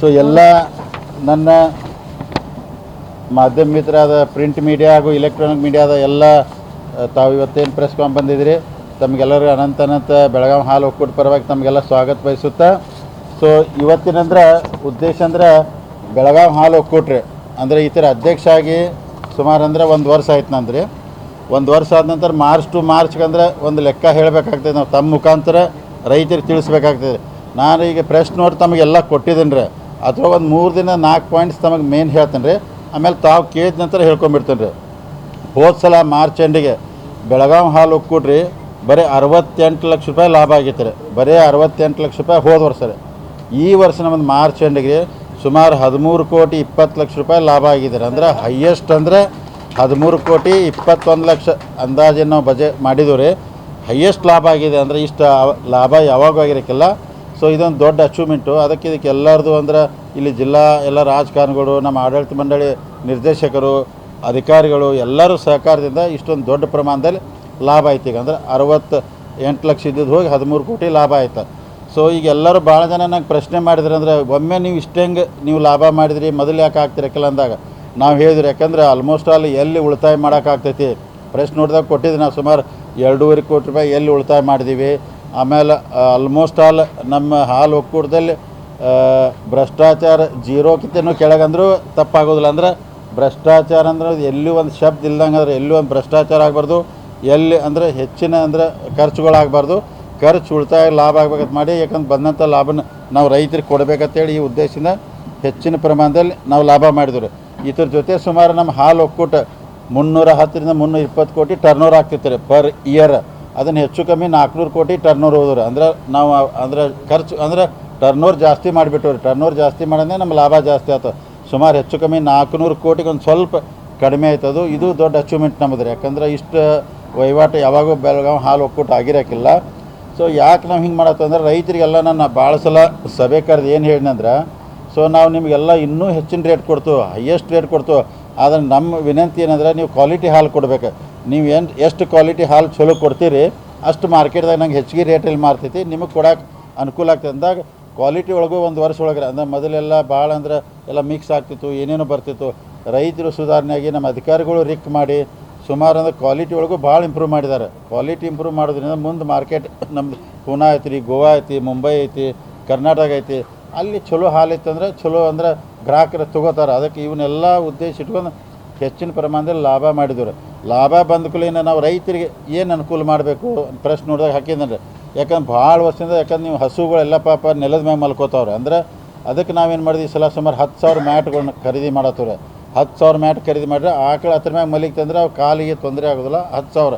So ಎಲ್ಲ ನನ್ನ ಮಾಧ್ಯಮ ಮಿತ್ರರಾದ ಪ್ರಿಂಟ್ ಮೀಡಿಯಾ ಹಾಗೂ ಇಲೆಕ್ಟ್ರಾನಿಕ್ ಮೀಡಿಯಾದ ಎಲ್ಲ ತಾವು ಇವತ್ತೇನು ಪ್ರೆಸ್ ಕಾನ್ ಬಂದಿದ್ದೀರಿ, ತಮಗೆಲ್ಲರಿಗೂ ಅನಂತ ಅನಂತ ಬೆಳಗಾವಿ ಹಾಲು ಒಕ್ಕೂಟ ಪರವಾಗಿ ತಮಗೆಲ್ಲ ಸ್ವಾಗತ ಬಯಸುತ್ತಾ ಸೊ ಇವತ್ತಿನಂದ್ರ ಉದ್ದೇಶ ಅಂದ್ರೆ ಬೆಳಗಾವಿ ಹಾಲು ಒಕ್ಕೂಟ್ರಿ, ಅಂದರೆ ಈ ಥರ ಅಧ್ಯಕ್ಷ ಆಗಿ ಸುಮಾರು ಅಂದ್ರೆ ಒಂದು ವರ್ಷ ಆಯ್ತು ನಂದ್ರಿ. ಒಂದು ವರ್ಷ ಆದ ನಂತರ ಮಾರ್ಚ್ ಟು ಮಾರ್ಚ್ಗೆ ಅಂದ್ರೆ ಒಂದು ಲೆಕ್ಕ ಹೇಳಬೇಕಾಗ್ತದೆ, ನಾವು ತಮ್ಮ ಮುಖಾಂತರ ರೈತರಿಗೆ ತಿಳಿಸ್ಬೇಕಾಗ್ತದೆ. ನಾನು ಈಗ ಪ್ರೆಸ್ ನೋಟ್ ತಮಗೆಲ್ಲ ಕೊಟ್ಟಿದ್ದೀನಿ ರೀ. ಅಥವಾ ಒಂದು ಮೂರು ದಿನ ನಾಲ್ಕು ಪಾಯಿಂಟ್ಸ್ ತಮಗೆ ಮೇನ್ ಹೇಳ್ತೇನೆ ರೀ. ಆಮೇಲೆ ತಾವು ಕೇಳಿದ ನಂತರ ಹೇಳ್ಕೊಂಬಿಡ್ತೇನೆ ರೀ. ಹೋದ ಸಲ ಮಾರ್ಚ್ ಎಂಡಿಗೆ ಬೆಳಗಾವಿ ಹಾಲು ಒಕ್ಕೂಟ್ರಿ ಬರೀ ಅರವತ್ತೆಂಟು ಲಕ್ಷ ರೂಪಾಯಿ ಲಾಭ ಆಗಿತ್ತು ರೀ. ಬರೀ ಅರವತ್ತೆಂಟು ಲಕ್ಷ ರೂಪಾಯಿ ಹೋದ ವರ್ಷ ರೀ. ಈ ವರ್ಷ ನಮ್ಮದು ಮಾರ್ಚ್ ಎಂಡಿಗೆ ಸುಮಾರು ಹದಿಮೂರು ಕೋಟಿ ಇಪ್ಪತ್ತು ಲಕ್ಷ ರೂಪಾಯಿ ಲಾಭ ಆಗಿದ್ದಾರೆ ಅಂದ್ರೆ ಹೈಯೆಸ್ಟ್ ಅಂದರೆ ಹದಿಮೂರು ಕೋಟಿ ಇಪ್ಪತ್ತೊಂದು ಲಕ್ಷ ಅಂದಾಜಿನ ನಾವು ಬಜೆಟ್ ಮಾಡಿದ್ದೀವಿ ರೀ. ಹೈಯೆಸ್ಟ್ ಲಾಭ ಆಗಿದೆ ಅಂದರೆ ಇಷ್ಟು ಲಾಭ ಯಾವಾಗೂ ಆಗಿರೋಕ್ಕಿಲ್ಲ. ಸೊ ಇದೊಂದು ದೊಡ್ಡ ಅಚೀವ್ಮೆಂಟು ಅದಕ್ಕೆ ಇದಕ್ಕೆ ಎಲ್ಲರದು ಅಂದ್ರೆ ಇಲ್ಲಿ ಜಿಲ್ಲಾ ಎಲ್ಲ ರಾಜಕಾರಣಿಗಳು, ನಮ್ಮ ಆಡಳಿತ ಮಂಡಳಿ ನಿರ್ದೇಶಕರು, ಅಧಿಕಾರಿಗಳು ಎಲ್ಲರೂ ಸಹಕಾರದಿಂದ ಇಷ್ಟೊಂದು ದೊಡ್ಡ ಪ್ರಮಾಣದಲ್ಲಿ ಲಾಭ ಆಯ್ತು ಈಗ. ಅಂದ್ರೆ ಅರವತ್ತು ಎಂಟು ಲಕ್ಷ ಇದ್ದಿದ್ದು ಹೋಗಿ ಹದಿಮೂರು ಕೋಟಿ ಲಾಭ ಆಯ್ತು. ಸೊ ಈಗ ಎಲ್ಲರೂ ಭಾಳ ಜನ ನಂಗೆ ಪ್ರಶ್ನೆ ಮಾಡಿದ್ರು ಅಂದರೆ ಒಮ್ಮೆ ನೀವು ಇಷ್ಟಂಗೆ ನೀವು ಲಾಭ ಮಾಡಿದ್ರಿ, ಮೊದಲು ಯಾಕೆ ಆಗ್ತಿರಕ್ಕಿಲ್ಲ ಅಂದಾಗ, ನಾವು ಹೇಳಿದ್ರಿ ಯಾಕಂದ್ರೆ ಆಲ್ಮೋಸ್ಟ್ ಆಲ್ ಎಲ್ಲಿ ಉಳಿತಾಯ ಮಾಡೋಕ್ಕಾಗ್ತೈತಿ. ಪ್ರೆಸ್ ನೋಡಿದಾಗ ಕೊಟ್ಟಿದ್ದು ನಾವು ಸುಮಾರು ಎರಡೂವರೆ ಕೋಟಿ ರೂಪಾಯಿ ಎಲ್ಲಿ ಉಳಿತಾಯ ಮಾಡಿದ್ದೀವಿ ಆಮೇಲೆ ಆಲ್ಮೋಸ್ಟ್ ಆಲ್ ನಮ್ಮ ಹಾಲು ಒಕ್ಕೂಟದಲ್ಲಿ ಭ್ರಷ್ಟಾಚಾರ ಜೀರೋಕ್ಕಿಂತನೂ ಕೆಳಗಂದ್ರೂ ತಪ್ಪಾಗೋದಿಲ್ಲ ಅಂದ್ರೆ, ಭ್ರಷ್ಟಾಚಾರ ಅಂದ್ರೆ ಎಲ್ಲಿ ಒಂದು ಶಬ್ದ ಇಲ್ದಂಗೆ ಅಂದ್ರೆ ಎಲ್ಲೂ ಒಂದು ಭ್ರಷ್ಟಾಚಾರ ಆಗಬಾರ್ದು, ಎಲ್ಲಿ ಅಂದರೆ ಹೆಚ್ಚಿನ ಅಂದ್ರೆ ಖರ್ಚುಗಳಾಗಬಾರ್ದು, ಖರ್ಚು ಉಳಿತಾಯ ಲಾಭ ಆಗ್ಬೇಕಂತ ಮಾಡಿ, ಯಾಕಂದ್ರೆ ಬಂದಂಥ ಲಾಭನ ನಾವು ರೈತರಿಗೆ ಕೊಡಬೇಕಂತೇಳಿ ಈ ಉದ್ದೇಶದಿಂದ ಹೆಚ್ಚಿನ ಪ್ರಮಾಣದಲ್ಲಿ ನಾವು ಲಾಭ ಮಾಡಿದ್ರು ಇದ್ರ ಜೊತೆ ಸುಮಾರು ನಮ್ಮ ಹಾಲು ಒಕ್ಕೂಟ ಮುನ್ನೂರ ಹತ್ತರಿಂದ ಮುನ್ನೂರ ಇಪ್ಪತ್ತು ಕೋಟಿ ಟರ್ನ್ ಓವರ್ ಆಗ್ತಿರ್ತಾರೆ ಪರ್ ಇಯರ್ ಅದನ್ನು ಹೆಚ್ಚು ಕಮ್ಮಿ ನಾಲ್ಕುನೂರು ಕೋಟಿ ಟರ್ನ್ ಓವರ್ ಹೋದ್ರು ಅಂದ್ರೆ ನಾವು, ಅಂದ್ರೆ ಖರ್ಚು, ಅಂದ್ರೆ ಟರ್ನ್ ಜಾಸ್ತಿ ಮಾಡಿಬಿಟ್ಟವ್ರಿ. ಟರ್ನ್ ಜಾಸ್ತಿ ಮಾಡಿದ್ರೆ ನಮ್ಮ ಲಾಭ ಜಾಸ್ತಿ ಆಯ್ತು ಸುಮಾರು ಹೆಚ್ಚು ಕಮ್ಮಿ ನಾಲ್ಕುನೂರು ಕೋಟಿಗೆ ಒಂದು ಸ್ವಲ್ಪ ಕಡಿಮೆ ಆಯ್ತದು ಇದು ದೊಡ್ಡ ಅಚೀವ್ಮೆಂಟ್ ನಮ್ಮದು ಯಾಕಂದ್ರೆ ಇಷ್ಟು ವಹಿವಾಟು ಯಾವಾಗೂ ಬೆಳಗಾವಿ ಹಾಲು ಒಕ್ಕೂಟ ಆಗಿರೋಕ್ಕಿಲ್ಲ ಸೊ ಯಾಕೆ ನಾವು ಹಿಂಗೆ ಮಾಡತ್ತಂದ್ರೆ ರೈತರಿಗೆಲ್ಲ ನಾನು ಭಾಳ ಸಲ ಸಭೆ ಕರೆದು ಏನು ಹೇಳಿನಂದ್ರೆ ಸೊ ನಾವು ನಿಮಗೆಲ್ಲ ಇನ್ನೂ ಹೆಚ್ಚಿನ ರೇಟ್ ಕೊಡ್ತು ಹೈಯೆಸ್ಟ್ ರೇಟ್ ಕೊಡ್ತು. ಆದರೆ ನಮ್ಮ ವಿನಂತಿ ಏನಂದ್ರೆ ನೀವು ಕ್ವಾಲಿಟಿ ಹಾಲು ಕೊಡ್ಬೇಕು. ನೀವು ಏನು ಎಷ್ಟು ಕ್ವಾಲಿಟಿ ಹಾಲು ಚಲೋ ಕೊಡ್ತೀರಿ, ಅಷ್ಟು ಮಾರ್ಕೆಟ್ದಾಗ ನಂಗೆ ಹೆಚ್ಚಿಗೆ ರೇಟಲ್ಲಿ ಮಾರ್ತೈತಿ. ನಿಮಗೆ ಕೊಡಕ್ಕೆ ಅನುಕೂಲ ಆಗ್ತದೆ ಅಂದಾಗ ಕ್ವಾಲಿಟಿ ಒಳಗೂ ಒಂದು ವರ್ಷ ಒಳಗೆ ಅಂದ್ರೆ ಮೊದಲೆಲ್ಲ ಭಾಳ ಅಂದ್ರೆ ಎಲ್ಲ ಮಿಕ್ಸ್ ಆಗ್ತಿತ್ತು, ಏನೇನೋ ಬರ್ತಿತ್ತು. ರೈತರು ಸುಧಾರಣೆಯಾಗಿ ನಮ್ಮ ಅಧಿಕಾರಿಗಳು ರಿಕ್ ಮಾಡಿ ಸುಮಾರು ಅಂದ್ರೆ ಕ್ವಾಲಿಟಿ ಒಳಗೂ ಭಾಳ ಇಂಪ್ರೂವ್ ಮಾಡಿದ್ದಾರೆ ಕ್ವಾಲಿಟಿ ಇಂಪ್ರೂವ್ ಮಾಡೋದ್ರಿಂದ ಮುಂದೆ ಮಾರ್ಕೆಟ್ ನಮ್ದು ಪೂನಾ ಐತಿ ರೀ ಗೋವಾ ಐತಿ, ಮುಂಬೈ ಐತಿ, ಕರ್ನಾಟಕ ಐತಿ. ಅಲ್ಲಿ ಚಲೋ ಹಾಲು ಇತ್ತಂದ್ರೆ ಚಲೋ ಅಂದ್ರೆ ಗ್ರಾಹಕರು ತಗೋತಾರೆ. ಅದಕ್ಕೆ ಇವನ್ನೆಲ್ಲ ಉದ್ದೇಶ ಇಟ್ಕೊಂಡು ಹೆಚ್ಚಿನ ಪ್ರಮಾಣದಲ್ಲಿ ಲಾಭ ಮಾಡಿದ್ರು ಲಾಭ ಬಂದ ಕೂಡಲೇ ನಾವು ರೈತರಿಗೆ ಏನು ಅನುಕೂಲ ಮಾಡಬೇಕು ಪ್ರಶ್ನೆ ನೋಡಿದಾಗ ಹಾಕಿದ್ರೆ ಯಾಕಂದ್ರೆ ಭಾಳ ವರ್ಷದಿಂದ ಯಾಕಂದ್ರೆ ನೀವು ಹಸುಗಳೆಲ್ಲ ಪಾಪ ನೆಲದ ಮ್ಯಾಗ ಮಲ್ಕೋತಾವ್ರೆ. ಅಂದ್ರೆ ಅದಕ್ಕೆ ನಾವೇನು ಮಾಡಿದ್ವಿ? ಸಲ ಸುಮಾರು ಹತ್ತು ಸಾವಿರ ಮ್ಯಾಟ್ಗಳನ್ನ ಖರೀದಿ ಮಾಡತ್ತವ್ರೆ. ಹತ್ತು ಸಾವಿರ ಮ್ಯಾಟ್ ಖರೀದಿ ಮಾಡಿದ್ರೆ ಆಕಳು ಹತ್ರ ಮ್ಯಾಗ ಮಲಿಕ್ತಂದ್ರೆ ಅವು ಕಾಲಿಗೆ ತೊಂದರೆ ಆಗೋದಿಲ್ಲ. ಹತ್ತು ಸಾವಿರ.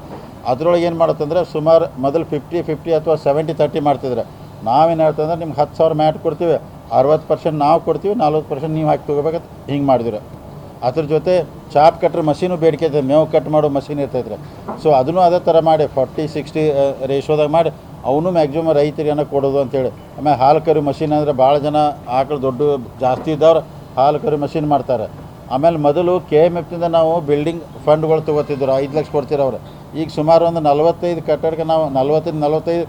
ಅದ್ರೊಳಗೆ ಏನು ಮಾಡುತ್ತಂದ್ರೆ ಸುಮಾರು ಮೊದಲು ಫಿಫ್ಟಿ ಫಿಫ್ಟಿ ಅಥವಾ ಸೆವೆಂಟಿ ತರ್ಟಿ ಮಾಡ್ತಿದ್ರೆ. ನಾವೇನು ಹೇಳ್ತಂದ್ರೆ ನಿಮ್ಗೆ ಹತ್ತು ಸಾವಿರ ಮ್ಯಾಟ್ ಕೊಡ್ತೀವಿ. ಅರವತ್ತು ಪರ್ಸೆಂಟ್ ನಾವು ಕೊಡ್ತೀವಿ. ನಲ್ವತ್ತು ಪರ್ಸೆಂಟ್ ನೀವು ಹಾಕಿ ತೊಗೋಬೇಕಂತ ಹಿಂಗೆ ಮಾಡಿದಿರ ಅದ್ರ ಜೊತೆ ಚಾಪ್ ಕಟ್ರೆ ಮಷೀನು ಬೇಡಿಕೆ ಐತೆ ಮೇವು ಕಟ್ ಮಾಡೋ ಮಷೀನ್ ಇರ್ತೈತ್ರಿ. ಸೊ ಅದನ್ನು ಅದೇ ಥರ ಮಾಡಿ, ಫಾರ್ಟಿ, ಸಿಕ್ಸ್ಟಿ ರೇಷೋದಾಗ ಮಾಡಿ, ಅವನು ಮ್ಯಾಕ್ಸಿಮಮ್ ರೈತರಿಗೆ ಏನೋ ಕೊಡೋದು ಅಂತೇಳಿ. ಆಮೇಲೆ ಹಾಲು ಕರಿ ಮಷೀನ್ ಅಂದರೆ ಭಾಳ ಜನ ಆಕಳು ದೊಡ್ಡ ಜಾಸ್ತಿ ಇದ್ದವ್ರು ಹಾಲು ಕರಿ ಮಷೀನ್ ಮಾಡ್ತಾರೆ. ಆಮೇಲೆ ಮೊದಲು ಕೆ ಎಂ ಎಫ್ನಿಂದ ನಾವು ಬಿಲ್ಡಿಂಗ್ ಫಂಡ್ಗಳು ತೊಗೋತಿದ್ರು, ಐದು ಲಕ್ಷ ಕೊಡ್ತೀರ ಅವ್ರು. ಈಗ ಸುಮಾರು ಒಂದು ನಲ್ವತ್ತೈದು ಕಟ್ಟಡಕ್ಕೆ ನಾವು ನಲ್ವತ್ತೈದು ನಲ್ವತ್ತೈದು,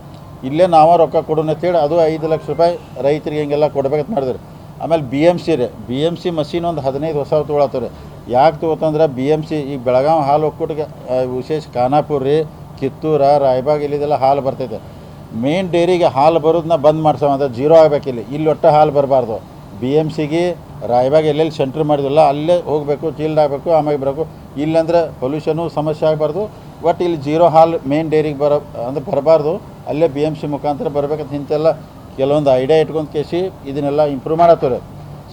ಇಲ್ಲೇ ನಾವೇ ರೊಕ್ಕ ಕೊಡೋಣ ಅಂತೇಳಿ, ಅದು ಐದು ಲಕ್ಷ ರೂಪಾಯಿ ರೈತರಿಗೆ ಹಿಂಗೆಲ್ಲ ಕೊಡ್ಬೇಕಂತ ಮಾಡಿದ್ರು. ಆಮೇಲೆ ಬಿ ಎಂ ಸಿ ರೀ. ಬಿ ಎಂ ಸಿ ಮಷೀನ್ ಒಂದು ಹದಿನೈದು ಹೊಸ ತೊಗೊಳತ್ತವ್ರಿ ಯಾಕೆ ತೊಗೋತಂದ್ರೆ ಬಿ ಎಂ ಸಿ ಈಗ ಬೆಳಗಾವಿ ಹಾಲು ಒಕ್ಕೂಟಕ್ಕೆ ವಿಶೇಷ ಖಾನಾಪುರ ರೀ, ಕಿತ್ತೂರ, ರಾಯಬಾಗ್ ಇಲ್ಲಿದೆಲ್ಲ ಹಾಲು ಬರ್ತೈತೆ. ಮೇನ್ ಡೈರಿಗೆ ಹಾಲು ಬರೋದನ್ನ ಬಂದ್ ಮಾಡ್ಸೋ ಅಂದ್ರೆ ಜೀರೋ ಆಗಬೇಕು ಇಲ್ಲಿ. ಇಲ್ಲಿ ಒಟ್ಟು ಹಾಲು ಬರಬಾರ್ದು. ಬಿ ಎಂ ಸಿಗೆ ರಾಯಬಾಗ್ ಎಲ್ಲೆಲ್ಲಿ ಸೆಂಟ್ರ್ ಮಾಡಿದಿಲ್ಲ ಅಲ್ಲೇ ಹೋಗಬೇಕು ಚೀಲ್ಡ್ ಆಗಬೇಕು ಆಮೇಲೆ ಬರಬೇಕು. ಇಲ್ಲಂದ್ರೆ ಪೊಲ್ಯೂಷನು ಸಮಸ್ಯೆ ಆಗಬಾರ್ದು. ಒಟ್ಟು ಇಲ್ಲಿ ಜೀರೋ ಹಾಲು ಮೇನ್ ಡೈರಿಗೆ ಬರೋ, ಅಂದ್ರೆ ಬರಬಾರ್ದು. ಅಲ್ಲೇ ಬಿ ಎಂ ಸಿ ಮುಖಾಂತರ ಬರಬೇಕಂತ ಇಂತೆಲ್ಲ ಕೆಲವೊಂದು ಐಡಿಯಾ ಇಟ್ಕೊಂಡು ಕೇಸಿ ಇದನ್ನೆಲ್ಲ ಇಂಪ್ರೂವ್ ಮಾಡತ್ತವ್ರೆ.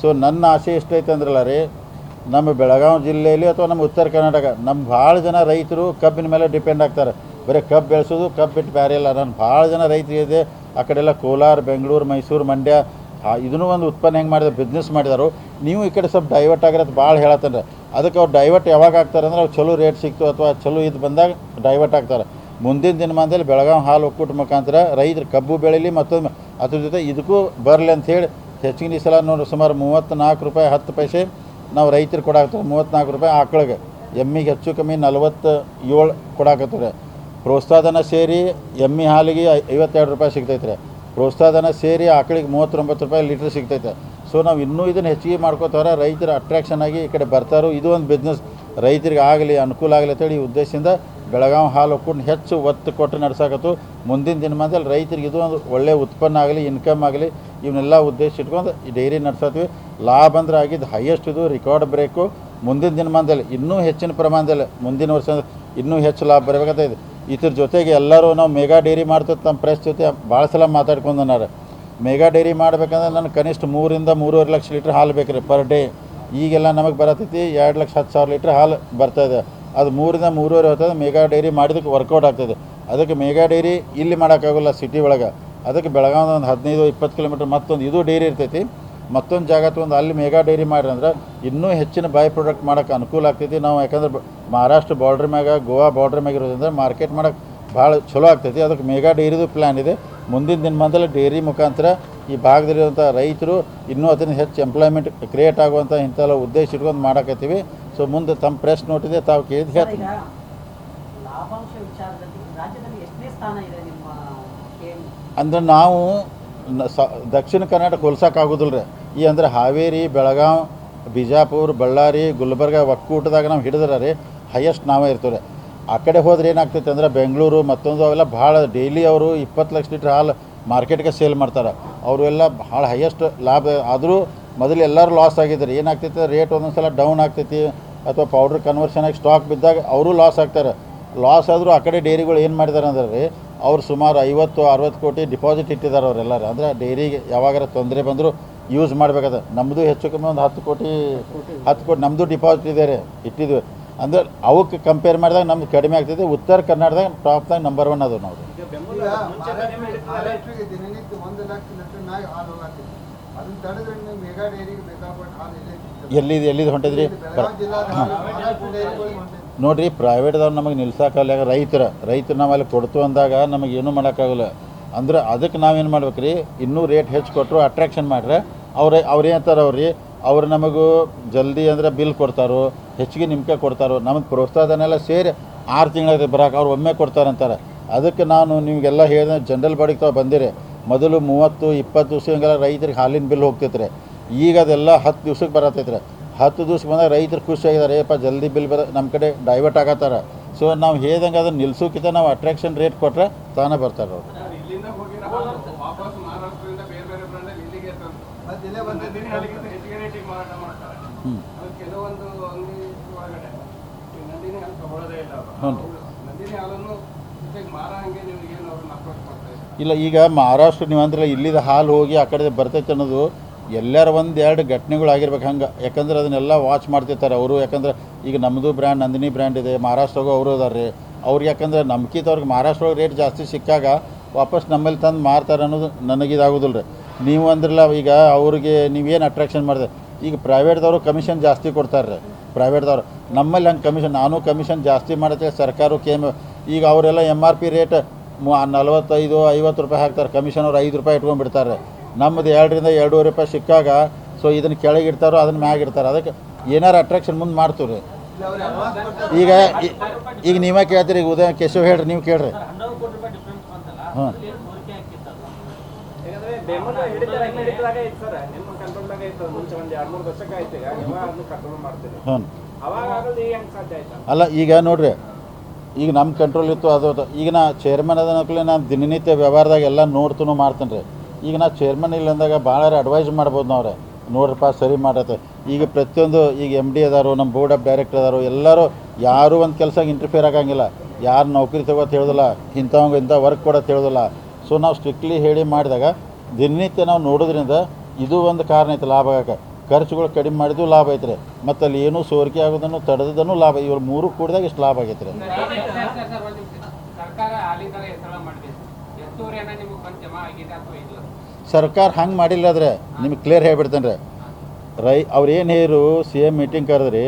ಸೊ ನನ್ನ ಆಸೆ ಎಷ್ಟೈತೆ ಅಂದ್ರಲ್ಲ ರೀ, ನಮ್ಮ ಬೆಳಗಾವಿ ಜಿಲ್ಲೆಯಲ್ಲಿ ಅಥವಾ ನಮ್ಮ ಉತ್ತರ ಕರ್ನಾಟಕ ನಮ್ಮ ಭಾಳ ಜನ ರೈತರು ಕಬ್ಬಿನ ಮೇಲೆ ಡಿಪೆಂಡ್ ಆಗ್ತಾರೆ. ಬರೀ ಕಬ್ಬು ಬೆಳೆಸೋದು, ಕಬ್ಬು ಬಿಟ್ಟು ಬೇರೆ ಇಲ್ಲ. ನಾನು ಭಾಳ ಜನ ರೈತರಿದೆ ಆ ಕಡೆಲ್ಲ ಕೋಲಾರ, ಬೆಂಗಳೂರು, ಮೈಸೂರು, ಮಂಡ್ಯ ಇದನ್ನು ಒಂದು ಉತ್ಪನ್ನ ಹೆಂಗೆ ಮಾಡಿದ್ರು ಬಿಸ್ನೆಸ್ ಮಾಡಿದಾರು. ನೀವು ಈ ಕಡೆ ಸ್ವಲ್ಪ ಡೈವರ್ಟ್ ಆಗಿರೋದು ಭಾಳ ಹೇಳತ್ತಂದ್ರೆ ಅದಕ್ಕೆ ಅವ್ರು ಡೈವರ್ಟ್ ಯಾವಾಗ ಆಗ್ತಾರೆ ಅಂದ್ರೆ, ಅವ್ರು ಚಲೋ ರೇಟ್ ಸಿಕ್ತು ಅಥವಾ ಚಲೋ ಇದು ಬಂದಾಗ ಡೈವರ್ಟ್ ಆಗ್ತಾರೆ. ಮುಂದಿನ ದಿನಮಾನದಲ್ಲಿ ಬೆಳಗಾವಿ ಹಾಲು ಒಕ್ಕೂಟ ಮುಖಾಂತರ ರೈತರು ಕಬ್ಬು ಬೆಳೀಲಿ ಮತ್ತು ಅದ್ರ ಜೊತೆ ಇದಕ್ಕೂ ಬರಲಿ ಅಂತ ಹೇಳಿ ಹೆಚ್ಚಿನ ಈ ಸಲ ನೋಡಿ ಸುಮಾರು ಮೂವತ್ತ್ನಾಲ್ಕು ರೂಪಾಯಿ ಹತ್ತು ಪೈಸೆ ನಾವು ರೈತರು ಕೊಡಾಕತ್ತಾರೆ. ಮೂವತ್ತ್ನಾಲ್ಕು ರೂಪಾಯಿ ಆಕಳಿಗೆ. ಎಮ್ಮಿಗೆ ಹೆಚ್ಚು ಕಮ್ಮಿ ನಲ್ವತ್ತು ಏಳು ಕೊಡಾಕತ್ತಾರೆ. ಪ್ರೋತ್ಸಾಹಧನ ಸೇರಿ ಎಮ್ಮಿ ಹಾಲಿಗೆ ಐವತ್ತೆರಡು ರೂಪಾಯಿ ಸಿಗ್ತೈತೆ. ರೀ ಪ್ರೋತ್ಸಾಹಧನ ಸೇರಿ ಆಕಳಿಗೆ ಮೂವತ್ತೊಂಬತ್ತು ರೂಪಾಯಿ ಲೀಟ್ರ್ ಸಿಗ್ತೈತೆ. ಸೊ ನಾವು ಇನ್ನೂ ಇದನ್ನು ಹೆಚ್ಚಿಗೆ ಮಾಡ್ಕೋತಾರೆ ರೈತರ ಅಟ್ರಾಕ್ಷನ್ ಆಗಿ ಈ ಕಡೆ ಬರ್ತಾರೋ, ಇದು ಒಂದು ಬಿಸ್ನೆಸ್ ರೈತರಿಗೆ ಆಗಲಿ, ಅನುಕೂಲ ಆಗಲಿ ಅಂತೇಳಿ ಈ ಉದ್ದೇಶದಿಂದ ಬೆಳಗಾವಿ ಹಾಲು ಒಕ್ಕೂಟ ಹೆಚ್ಚು ಒತ್ತು ಕೊಟ್ಟು ನಡೆಸಾಕತ್ತು. ಮುಂದಿನ ದಿನಮಾನದಲ್ಲಿ ರೈತರಿಗೆ ಇದು ಒಂದು ಒಳ್ಳೆಯ ಉತ್ಪನ್ನ ಆಗಲಿ ಇನ್ಕಮ್ ಆಗಲಿ, ಇವನ್ನೆಲ್ಲ ಉದ್ದೇಶ ಇಟ್ಕೊಂಡು ಈ ಡೈರಿ ನಡೆಸತ್ವಿ. ಲಾಭ ಅಂದ್ರೆ ಆಗಿದ್ದು ಹೈಯೆಸ್ಟ್ ಇದು ರೆಕಾರ್ಡ್ ಬ್ರೇಕು ಮುಂದಿನ ದಿನಮಾನದಲ್ಲಿ ಇನ್ನೂ ಹೆಚ್ಚಿನ ಪ್ರಮಾಣದಲ್ಲಿ ಮುಂದಿನ ವರ್ಷ ಇನ್ನೂ ಹೆಚ್ಚು ಲಾಭ ಬರಬೇಕಂತ ಇದೆ. ಇದ್ರ ಜೊತೆಗೆ ಎಲ್ಲರೂ ನಾವು ಮೆಗಾ ಡೈರಿ ಮಾಡ್ತದೆ ತಮ್ಮ ಪ್ರೆಸ್ ಜೊತೆ ಭಾಳ ಸಲ ಮಾತಾಡ್ಕೊಂಡನಾರ ಮೆಗಾ ಡೈರಿ ಮಾಡ್ಬೇಕಂದ್ರೆ ನನಗೆ ಕನಿಷ್ಠ ಮೂರಿಂದ ಮೂರುವರೆ ಲಕ್ಷ ಲೀಟ್ರ್ ಹಾಲು ಬೇಕು ರೀ ಪರ್ ಡೇ. ಈಗೆಲ್ಲ ನಮಗೆ ಬರತೈತಿ ಎರಡು ಲಕ್ಷ ಹತ್ತು ಸಾವಿರ ಲೀಟ್ರ್ ಹಾಲು ಬರ್ತಾಯಿದೆ ಅದು ಮೂರಿಂದ ಮೂರುವರೆ ಹೋಗ್ತದೆ ಮೇಘಾ ಡೈರಿ ಮಾಡಿದಕ್ಕೆ ವರ್ಕೌಟ್ ಆಗ್ತದೆ. ಅದಕ್ಕೆ ಮೇಘಾ ಡೈರಿ ಇಲ್ಲಿ ಮಾಡೋಕ್ಕಾಗಲ್ಲ ಸಿಟಿ ಒಳಗೆ. ಅದಕ್ಕೆ ಬೆಳಗಾವಿ ಒಂದು ಹದಿನೈದು, ಇಪ್ಪತ್ತು ಕಿಲೋಮೀಟ್ರ್ ಮತ್ತೊಂದು, ಇದು ಡೈರಿ ಇರ್ತೈತಿ. ಮತ್ತೊಂದು ಜಾಗ ತೊಗೊಂಡು ಅಲ್ಲಿ ಮೇಘಾ ಡೈರಿ ಮಾಡ್ರಿ ಅಂದ್ರೆ ಇನ್ನೂ ಹೆಚ್ಚಿನ ಬೈ ಪ್ರಾಡಕ್ಟ್ ಮಾಡೋಕ್ಕೆ ಅನುಕೂಲ ಆಗ್ತೈತಿ. ನಾವು ಯಾಕಂದ್ರೆ ಮಹಾರಾಷ್ಟ್ರ ಬಾರ್ಡ್ರ್ ಮ್ಯಾಗ ಗೋವಾ ಬಾರ್ಡ್ರ್ ಮ್ಯಾಗ ಇರೋದ್ರಿಂದ ಮಾರ್ಕೆಟ್ ಮಾಡೋಕ್ಕೆ ಭಾಳ ಚಲೋ ಆಗ್ತೈತಿ. ಅದಕ್ಕೆ ಮೇಘಾ ಡೈರಿದು ಪ್ಲ್ಯಾನ್ ಇದೆ. ಮುಂದಿನ ದಿನಮಾನದಲ್ಲಿ ಡೈರಿ ಮುಖಾಂತರ ಈ ಭಾಗದಲ್ಲಿರುವಂಥ ರೈತರು ಇನ್ನೂ ಅದನ್ನು ಹೆಚ್ಚು ಎಂಪ್ಲಾಯ್ಮೆಂಟ್ ಕ್ರಿಯೇಟ್ ಆಗುವಂಥ ಇಂಥೆಲ್ಲ ಉದ್ದೇಶ ಇಟ್ಕೊಂಡು ಮಾಡಕತ್ತೀವಿ. ಸೊ ಮುಂದೆ ತಮ್ಮ ಪ್ರೆಸ್ ನೋಟಿದೆ ತಾವು ಕೇಳಿದ ಹೇಳ್ತೀನಿ. ಇದೆ? ಅಂದ್ರೆ ನಾವು ಸ- ದಕ್ಷಿಣ ಕರ್ನಾಟಕ ಹೋಲ್ಸೋಕ್ಕಾಗೋದಿಲ್ಲ ರೀ. ಈ ಅಂದರೆ ಹಾವೇರಿ ಬೆಳಗಾವಿ ಬಿಜಾಪುರ ಬಳ್ಳಾರಿ ಗುಲ್ಬರ್ಗ ಒಕ್ಕೂಟದಾಗ ನಾವು ಹಿಡಿದ್ರೆ ರೀ ಹೈಯೆಸ್ಟ್ ನಾವೇ ಇರ್ತೀವಿ ರೀ ಆ ಕಡೆ ಹೋದ್ರೆ ಏನಾಗ್ತೈತೆ ಅಂದ್ರೆ ಬೆಂಗಳೂರು ಮತ್ತೊಂದು ಅವೆಲ್ಲ ಭಾಳ ಡೈಲಿ ಅವರು ಇಪ್ಪತ್ತು ಲಕ್ಷ ಲೀಟ್ರ್ ಹಾಲು ಮಾರ್ಕೆಟ್ಗೆ ಸೇಲ್ ಮಾಡ್ತಾರೆ. ಅವರು ಎಲ್ಲ ಭಾಳ ಹೈಯೆಸ್ಟ್ ಲಾಭ ಆದರೂ ಮೊದಲು ಎಲ್ಲರೂ ಲಾಸ್ ಆಗಿದ್ದಾರೆ. ಏನಾಗ್ತೈತೆ? ರೇಟ್ ಒಂದೊಂದು ಸಲ ಡೌನ್ ಆಗ್ತೈತಿ. ಅಥವಾ ಪೌಡ್ರ್ ಕನ್ವರ್ಷನ್ ಆಗಿ ಸ್ಟಾಕ್ ಬಿದ್ದಾಗ ಅವರು ಲಾಸ್ ಆಗ್ತಾರೆ. ಲಾಸ್ ಆದರೂ ಆ ಕಡೆ ಡೈರಿಗಳು ಏನು ಮಾಡಿದ್ದಾರೆ ಅಂದ್ರೆ ರೀ ಅವ್ರು ಸುಮಾರು ಐವತ್ತು ಅರವತ್ತು ಕೋಟಿ ಡಿಪಾಸಿಟ್ ಇಟ್ಟಿದ್ದಾರೆ ಅವರೆಲ್ಲರೂ. ಅಂದರೆ ಡೈರಿಗೆ ಯಾವಾಗಾರ ತೊಂದರೆ ಬಂದರೂ ಯೂಸ್ ಮಾಡಬೇಕಾದ. ನಮ್ಮದು ಹೆಚ್ಚು ಕಮ್ಮಿ ಒಂದು ಹತ್ತು ಕೋಟಿ ಹತ್ತು ಕೋಟಿ ನಮ್ಮದು ಡಿಪಾಸಿಟ್ ಇದೆ ರೀ ಇಟ್ಟಿದ್ವಿ. ಅಂದ್ರೆ ಅವಕ್ಕೆ ಕಂಪೇರ್ ಮಾಡಿದಾಗ ನಮ್ದು ಕಡಿಮೆ ಆಗ್ತೈತಿ. ಉತ್ತರ ಕರ್ನಾಟಕದಾಗ ಟಾಪ್ದಾಗ ನಂಬರ್ ಒನ್ ಅದು ನಾವು ಎಲ್ಲಿದೆ. ಎಲ್ಲಿದು ಹೊಂಟಿದ್ರಿ. ನೋಡ್ರಿ ಪ್ರೈವೇಟ್ದವ್ರು ನಮಗೆ ನಿಲ್ಸಾಕಲ್ಲ ರೈತರ ರೈತರು ನಾವು ಅಲ್ಲಿ ಕೊಡ್ತು ಅಂದಾಗ ನಮಗೆ ಏನೂ ಮಾಡೋಕ್ಕಾಗಲ್ಲ. ಅಂದ್ರೆ ಅದಕ್ಕೆ ನಾವೇನು ಮಾಡ್ಬೇಕು ರೀ ಇನ್ನೂ ರೇಟ್ ಹೆಚ್ಚು ಕೊಟ್ಟರು ಅಟ್ರಾಕ್ಷನ್ ಮಾಡ್ರೆ ಅವ್ರ ಅವ್ರು ಏನಂತಾರೆ ಅವ್ರಿ? ಅವ್ರು ನಮಗೂ ಜಲ್ದಿ ಅಂದ್ರೆ ಬಿಲ್ ಕೊಡ್ತಾರೋ ಹೆಚ್ಚಿಗೆ ನಿಮ್ಗೆ ಕೊಡ್ತಾರೋ. ನಮಗೆ ಪ್ರೋತ್ಸಾಹನೆಲ್ಲ ಸೇರಿ ಆರು ತಿಂಗಳ ಬರೋಕೆ ಅವ್ರು ಒಮ್ಮೆ ಕೊಡ್ತಾರಂತಾರೆ. ಅದಕ್ಕೆ ನಾನು ನಿಮಗೆಲ್ಲ ಹೇಳಿದ ಜನರಲ್ ಬಾಡಿಗೆ ತಾವು ಬಂದಿರಿ. ಮೊದಲು ಮೂವತ್ತು ಇಪ್ಪತ್ತು ದಿವಸ ಹಿಂಗೆಲ್ಲ ರೈತರಿಗೆ ಹಾಲಿನ ಬಿಲ್ ಹೋಗ್ತೈತ್ರಿ. ಈಗ ಅದೆಲ್ಲ ಹತ್ತು ದಿವ್ಸಕ್ಕೆ ಬರತೈತ್ರಿ. ಹತ್ತು ದಿವ್ಸ ಬಂದಾಗ ರೈತರು ಖುಷಿಯಾಗಿದ್ದಾರೆ ಏಪ್ಪ ಜಲ್ದಿ ಬಿಲ್ ಬರ ನಮ್ಮ ಕಡೆ ಡೈವರ್ಟ್ ಆಗತ್ತಾರ. ಸೊ ನಾವು ಹೇಳ್ದಂಗೆ ಅದನ್ನು ನಿಲ್ಸೋಕ್ಕಿಂತ ನಾವು ಅಟ್ರಾಕ್ಷನ್ ರೇಟ್ ಕೊಟ್ಟರೆ ತಾನೇ ಬರ್ತಾರೆ ಅವರು. ಹ್ಞೂ ಹೋಗಿರೋ ಇಲ್ಲ, ಈಗ ಮಹಾರಾಷ್ಟ್ರ ನೀವು ಅಂದ್ರೆ ಇಲ್ಲಿದ ಹಾಲು ಹೋಗಿ ಆ ಕಡೆ ಬರ್ತೈತೆ ಅನ್ನೋದು ಎಲ್ಲರ ಒಂದು ಎರಡು ಘಟನೆಗಳು ಆಗಿರ್ಬೇಕು ಹಂಗೆ. ಯಾಕಂದ್ರೆ ಅದನ್ನೆಲ್ಲ ವಾಚ್ ಮಾಡ್ತಿರ್ತಾರೆ ಅವರು. ಯಾಕಂದ್ರೆ ಈಗ ನಮ್ಮದು ಬ್ರ್ಯಾಂಡ್ ನಂದಿನಿ ಬ್ರ್ಯಾಂಡ್ ಇದೆ. ಮಹಾರಾಷ್ಟ್ರಗೂ ಅವರು ಅದಾರ ರೀ. ಅವ್ರಿಗೆ ಯಾಕಂದ್ರೆ ನಂಬಿಕೆ ಅವ್ರಿಗೆ ಮಹಾರಾಷ್ಟ್ರ ಒಳಗೆ ರೇಟ್ ಜಾಸ್ತಿ ಸಿಕ್ಕಾಗ ವಾಪಸ್ ನಮ್ಮಲ್ಲಿ ತಂದು ಮಾರ್ತಾರೆ ಅನ್ನೋದು ನನಗಿದಾಗೋದಿಲ್ಲ ರೀ. ನೀವು ಅಂದ್ರಲ್ಲ, ಈಗ ಅವ್ರಿಗೆ ನೀವೇನು ಅಟ್ರಾಕ್ಷನ್ ಮಾಡಿದೆ? ಈಗ ಪ್ರೈವೇಟ್ದವರು ಕಮಿಷನ್ ಜಾಸ್ತಿ ಕೊಡ್ತಾರೆ ರೀ. ಪ್ರೈವೇಟ್ದವ್ರು ನಮ್ಮಲ್ಲಿ ಹಂಗೆ ಕಮಿಷನ್ ನಾನು ಕಮಿಷನ್ ಜಾಸ್ತಿ ಮಾಡುತ್ತೆ ಸರ್ಕಾರ ಕೇಮ್ ಈಗ ಅವರೆಲ್ಲ ಎಂ ಆರ್ ಪಿ ರೇಟ್ ಮು ನಲವತ್ತೈದು ಐವತ್ತು ರೂಪಾಯಿ ಹಾಕ್ತಾರೆ. ಕಮಿಷನ್ ಅವ್ರು ಐದು ರೂಪಾಯಿ ಇಟ್ಕೊಂಡ್ಬಿಡ್ತಾರೆ. ನಮ್ಮದು ಎರಡರಿಂದ ಎರಡೂವರೆ ರೂಪಾಯಿ ಸಿಕ್ಕಾಗ ಸೊ ಇದನ್ನು ಕೆಳಗಿಡ್ತಾರೋ ಅದನ್ನು ಅದನ್ನ ಮ್ಯಾಗ ಇಡ್ತಾರೆ. ಅದಕ್ಕೆ ಏನಾರು ಅಟ್ರಾಕ್ಷನ್ ಮುಂದೆ ಮಾಡ್ತೀವಿ ರೀ ಇಲ್ಲಿ ಅವ್ರು advance ಕೊಡ್ತಾರೆ. ಈಗ ಈಗ ನೀವೇ ಕೇಳ್ತೀರಿ ಈಗ ಉದಯ ಕೇಶವ್ ಹೇಳ್ರಿ ನೀವು ಕೇಳ್ರಿ. ಹ್ಞೂ ಹ್ಞೂ ಅಲ್ಲ ಈಗ ನೋಡ್ರಿ ಈಗ ನಮ್ಮ ಕಂಟ್ರೋಲ್ ಇತ್ತು, ಅದು. ಈಗ ನಾ ಚೇರ್ಮನ್ ಅದನ್ನಕ್ಲೆ ನಾನು ದಿನನಿತ್ಯ ವ್ಯವಹಾರದಾಗ ಎಲ್ಲ ನೋಡ್ತೂ ಮಾಡ್ತೇನೆ ರೀ ಈಗ ನಾ ಚೇರ್ಮನ್ ಇಲ್ಲ ಅಂದಾಗ ಭಾಳ ಅಡ್ವೈಸ್ ಮಾಡ್ಬೋದು ನಾವ್ರೆ. ನೋಡ್ರಪ್ಪ ಸರಿ ಮಾಡತ್ತೆ. ಈಗ ಪ್ರತಿಯೊಂದು ಈಗ ಎಂ ಡಿ ಅದಾರು ನಮ್ಮ ಬೋರ್ಡ್ ಆಫ್ ಡೈರೆಕ್ಟರ್ ಅದಾರು, ಎಲ್ಲರೂ ಯಾರೂ ಒಂದು ಕೆಲಸ ಇಂಟರ್ಫಿಯರ್ ಆಗಂಗಿಲ್ಲ. ಯಾರು ನೌಕರಿ ತಗೋತ ಹೇಳೋದಿಲ್ಲ, ಇಂಥವಂಗೆ ಇಂಥ ವರ್ಕ್ ಕೊಡೋದು ಹೇಳೋದಿಲ್ಲ. ಸೊ ನಾವು ಸ್ಟ್ರಿಕ್ಟ್ಲಿ ಹೇಳಿ ಮಾಡಿದಾಗ ದಿನನಿತ್ಯ ನಾವು ನೋಡೋದ್ರಿಂದ ಇದು ಒಂದು ಕಾರಣ ಐತೆ, ಲಾಭ ಆಗಕ್ಕೆ. ಖರ್ಚುಗಳು ಕಡಿಮೆ ಮಾಡಿದ್ದು ಲಾಭ ಐತ್ರಿ. ಮತ್ತು ಅಲ್ಲಿ ಏನೂ ಸೋರಿಕೆ ಆಗೋದನ್ನು ತಡೆದನ್ನು ಲಾಭ ಇವ್ರು ಮೂರು ಕೂಡಿದಾಗ ಇಷ್ಟು ಲಾಭ ಆಗೈತೆ ರೀ ಸರ್ಕಾರ ಹಂಗೆ ಮಾಡಿಲ್ಲ ಆದರೆ ನಿಮ್ಗೆ ಕ್ಲಿಯರ್ ಹೇಳ್ಬಿಡ್ತೇನೆ ರೀ. ರೈ ಅವ್ರು ಏನು ಹೇರು ಸಿ ಎಂ ಮೀಟಿಂಗ್ ಕರೆದ್ರಿ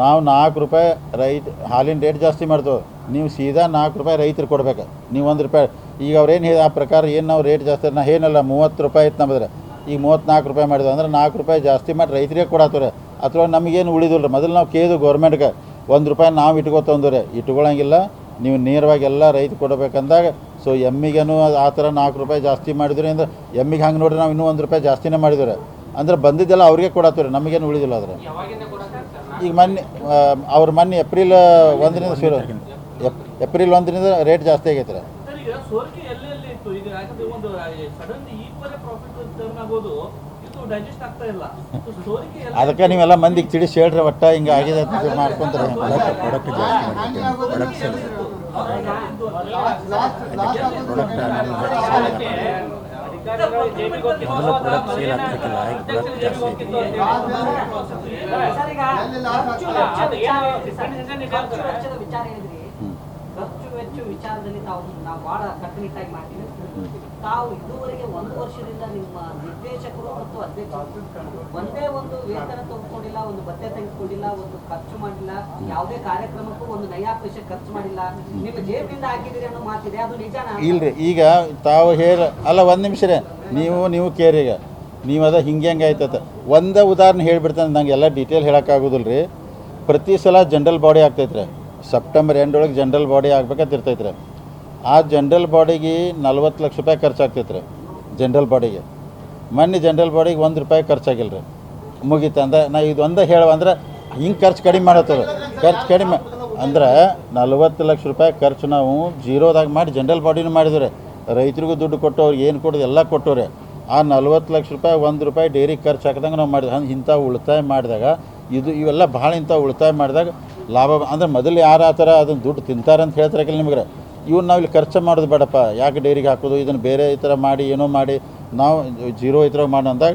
ನಾವು ನಾಲ್ಕು ರೂಪಾಯಿ ರೈತ ಹಾಲಿನ ರೇಟ್ ಜಾಸ್ತಿ ಮಾಡ್ತೇವೆ. ನೀವು ಸೀದಾ ನಾಲ್ಕು ರೂಪಾಯಿ ರೈತರು ಕೊಡ್ಬೇಕು. ನೀವು ಒಂದು ರೂಪಾಯಿ ಈಗ ಅವ್ರೇನು ಹೇಳಿ ಆ ಪ್ರಕಾರ ಏನು ನಾವು ರೇಟ್ ಜಾಸ್ತಿ ನಾ ಏನಲ್ಲ ಮೂವತ್ತು ರೂಪಾಯಿ ಇತ್ತು ನಮ್ಮದ್ರೆ ಈಗ ಮೂವತ್ತ್ನಾಲ್ಕು ರೂಪಾಯಿ ಮಾಡಿದ್ವಿ ಅಂದ್ರೆ ನಾಲ್ಕು ರೂಪಾಯಿ ಜಾಸ್ತಿ ಮಾಡಿ ರೈತರಿಗೆ ಕೊಡತ್ತವ್ರೆ. ಅಥವಾ ನಮಗೇನು ಉಳಿದಿಲ್ಲ ಮೊದಲು ನಾವು ಕೇಳಿದ್ವು ಗೌರ್ಮೆಂಟ್ಗೆ ಒಂದು ರೂಪಾಯಿ ನಾವು ಇಟ್ಕೋತಂದ್ರೆ ಇಟ್ಕೊಳ್ಳೋಂಗಿಲ್ಲ ನೀವು ನೇರವಾಗಿ ಎಲ್ಲ ರೈತ ಕೊಡಬೇಕಂದಾಗ ಸೊ ಎಮ್ಮಿಗೇನು ಆ ಥರ ನಾಲ್ಕು ರೂಪಾಯಿ ಜಾಸ್ತಿ ಮಾಡಿದ್ರಿ ಅಂದ್ರೆ ಎಮ್ಮಿಗೆ ಹಂಗೆ ನೋಡ್ರಿ ನಾವು ಇನ್ನೂ ಒಂದು ರೂಪಾಯಿ ಜಾಸ್ತಿನೇ ಮಾಡಿದ್ರೆ ಅಂದ್ರೆ ಬಂದಿದ್ದೆಲ್ಲ ಅವ್ರಿಗೆ ಕೊಡತ್ತವ್ರೆ ನಮಗೇನು ಉಳಿದಿಲ್ಲ ಅದ್ರ ಈಗ ಮೊನ್ನೆ ಅವ್ರು ಮೊನ್ನೆ ಏಪ್ರಿಲ್ ಒಂದರಿಂದ ಶುರು. ಏಪ್ರಿಲ್ ಒಂದರಿಂದ ರೇಟ್ ಜಾಸ್ತಿ ಆಗೈತೆ ರೀ ಅದಕ್ಕೆ ನೀವೆಲ್ಲ ಮಂದಿಗೆ ತಿಳಿಸಿ ಹೇಳ್ರಿ ಒಟ್ಟ ಹಿಂಗೆ ಆಗಿದೆ ಅಂತ ಮಾಡ್ಕೊಂತಾರೆ ಜಾಸ್ತಿ ಪ್ರಾಡಕ್ಟ್ ಜಾಸ್ತಿ ಪ್ರಾಡಕ್ಟ್ ಆಗೋದು ಅದಕ್ಕೆ ಅಧಿಕಾರಿಗಳು ಜೈಲಿಗೆ ಜಾಸ್ತಿ ಸರ್ ಈಗ ಎಲ್ಲಿ ಲಾಸ್ ವೆಚ್ಚ ವಿಚಾರದಲ್ಲಿ ತಾವು ನಾವು ಬಹಳ ಕಟ್ಟುನಿಟ್ಟಾಗಿ ಮಾಡ್ತೀವಿ ತಾವು ಇದುವರೆಗೆ ಒಂದು ವರ್ಷದಿಂದ ನಿಮ್ಮ ನಿರ್ದೇಶಕರು ಮತ್ತು ಅಧ್ಯಕ್ಷರು ಒಂದೇ ಒಂದು ವೇತನ ತೆಗೆದುಕೊಂಡಿಲ್ಲ ಒಂದು ಬಟ್ಟೆ ತೆಗೆದುಕೊಂಡಿಲ್ಲ, ಒಂದು ಖರ್ಚು ಮಾಡಿಲ್ಲ, ಯಾವುದೇ ಕಾರ್ಯಕ್ರಮಕ್ಕೂ ಒಂದು ನಯಾ ಪೈಸೆ ಖರ್ಚು ಮಾಡಿಲ್ಲ. ನಿಮ್ಮ ಜೇಬಿನಿಂದ ಹಾಕಿದಿರಿ ಅನ್ನೋ ಮಾತಿದೆ ಅದು ನಿಜಾನ? ಇಲ್ರಿ, ಈಗ ತಾವು ಹೇಳ, ಅಲ್ಲ ಒಂದು ನಿಮಿಷ ನೀವು ನೀವು ಕೇರಿ ಈಗ. ನೀವು ಅದ ಹಿಂಗೆ ಹೆಂಗೆ ಆಯ್ತದ ಒಂದೇ ಉದಾಹರಣೆ ಹೇಳಿಬಿಡ್ತಾನೆ, ನಂಗೆ ಎಲ್ಲ ಡೀಟೇಲ್ ಹೇಳೋಕ್ಕಾಗೋದಿಲ್ಲ ರೀ ಪ್ರತಿ ಸಲ ಜನ್ರಲ್ ಬಾಡಿ ಆಗ್ತೈತೆ ರೀ ಸೆಪ್ಟೆಂಬರ್ ಎಂಡ್ ಒಳಗೆ ಜನ್ರಲ್ ಬಾಡಿ ಆಗ್ಬೇಕಂತ ಇರ್ತೈತೆ ರೀ ಆ ಜನ್ರಲ್ ಬಾಡಿಗೆ ನಲ್ವತ್ತು ಲಕ್ಷ ರೂಪಾಯಿ ಖರ್ಚಾಗ್ತೈತೆ ರೀ ಜನ್ರಲ್ ಬಾಡಿಗೆ ಮೊನ್ನೆ ಜನ್ರಲ್ ಬಾಡಿಗೆ ಒಂದು ರೂಪಾಯಿ ಖರ್ಚಾಗಿಲ್ಲ ರೀ ಮುಗೀತು ಅಂದ್ರೆ ನಾ ಇದು ಒಂದೇ ಹೇಳುವ ಅಂದ್ರೆ ಹಿಂಗೆ ಖರ್ಚು ಕಡಿಮೆ ಮಾಡತ್ತದ. ಖರ್ಚು ಕಡಿಮೆ ಅಂದ್ರೆ ನಲ್ವತ್ತು ಲಕ್ಷ ರೂಪಾಯಿ ಖರ್ಚು ನಾವು ಜೀರೋದಾಗ ಮಾಡಿ ಜನ್ರಲ್ ಬಾಡಿನೂ ಮಾಡಿದ್ರೆ. ರೈತರಿಗೂ ದುಡ್ಡು ಕೊಟ್ಟು ಅವ್ರಿಗೆ ಏನು ಕೊಡೋದು ಎಲ್ಲ ಕೊಟ್ಟವ್ರೆ. ಆ ನಲ್ವತ್ತು ಲಕ್ಷ ರೂಪಾಯಿ ಒಂದು ರೂಪಾಯಿ ಡೈರಿಗೆ ಖರ್ಚು ಹಾಕಿದಂಗೆ ನಾವು ಮಾಡಿದ್ರೆ ಹಂಗೆ ಇಂಥ ಉಳಿತಾಯ ಮಾಡಿದಾಗ, ಇದು ಇವೆಲ್ಲ ಭಾಳ ಇಂಥ ಉಳಿತಾಯ ಮಾಡಿದಾಗ ಲಾಭ ಅಂದ್ರೆ ಮೊದಲು ಯಾರು ಆ ಥರ ಅದನ್ನು ದುಡ್ಡು ತಿಂತಾರೆ ಅಂತ ಹೇಳ್ತಾರೆ ನಿಮ್ಗೆ. ಇವ್ನು ನಾವು ಇಲ್ಲಿ ಖರ್ಚು ಮಾಡೋದು ಬೇಡಪ್ಪ. ಯಾಕೆ ಡೈರಿಗೆ ಹಾಕೋದು? ಇದನ್ನು ಬೇರೆ ಈ ಥರ ಮಾಡಿ, ಏನೋ ಮಾಡಿ, ನಾವು ಜೀರೋ ಈ ಥರ ಮಾಡಿ ಅಂದಾಗ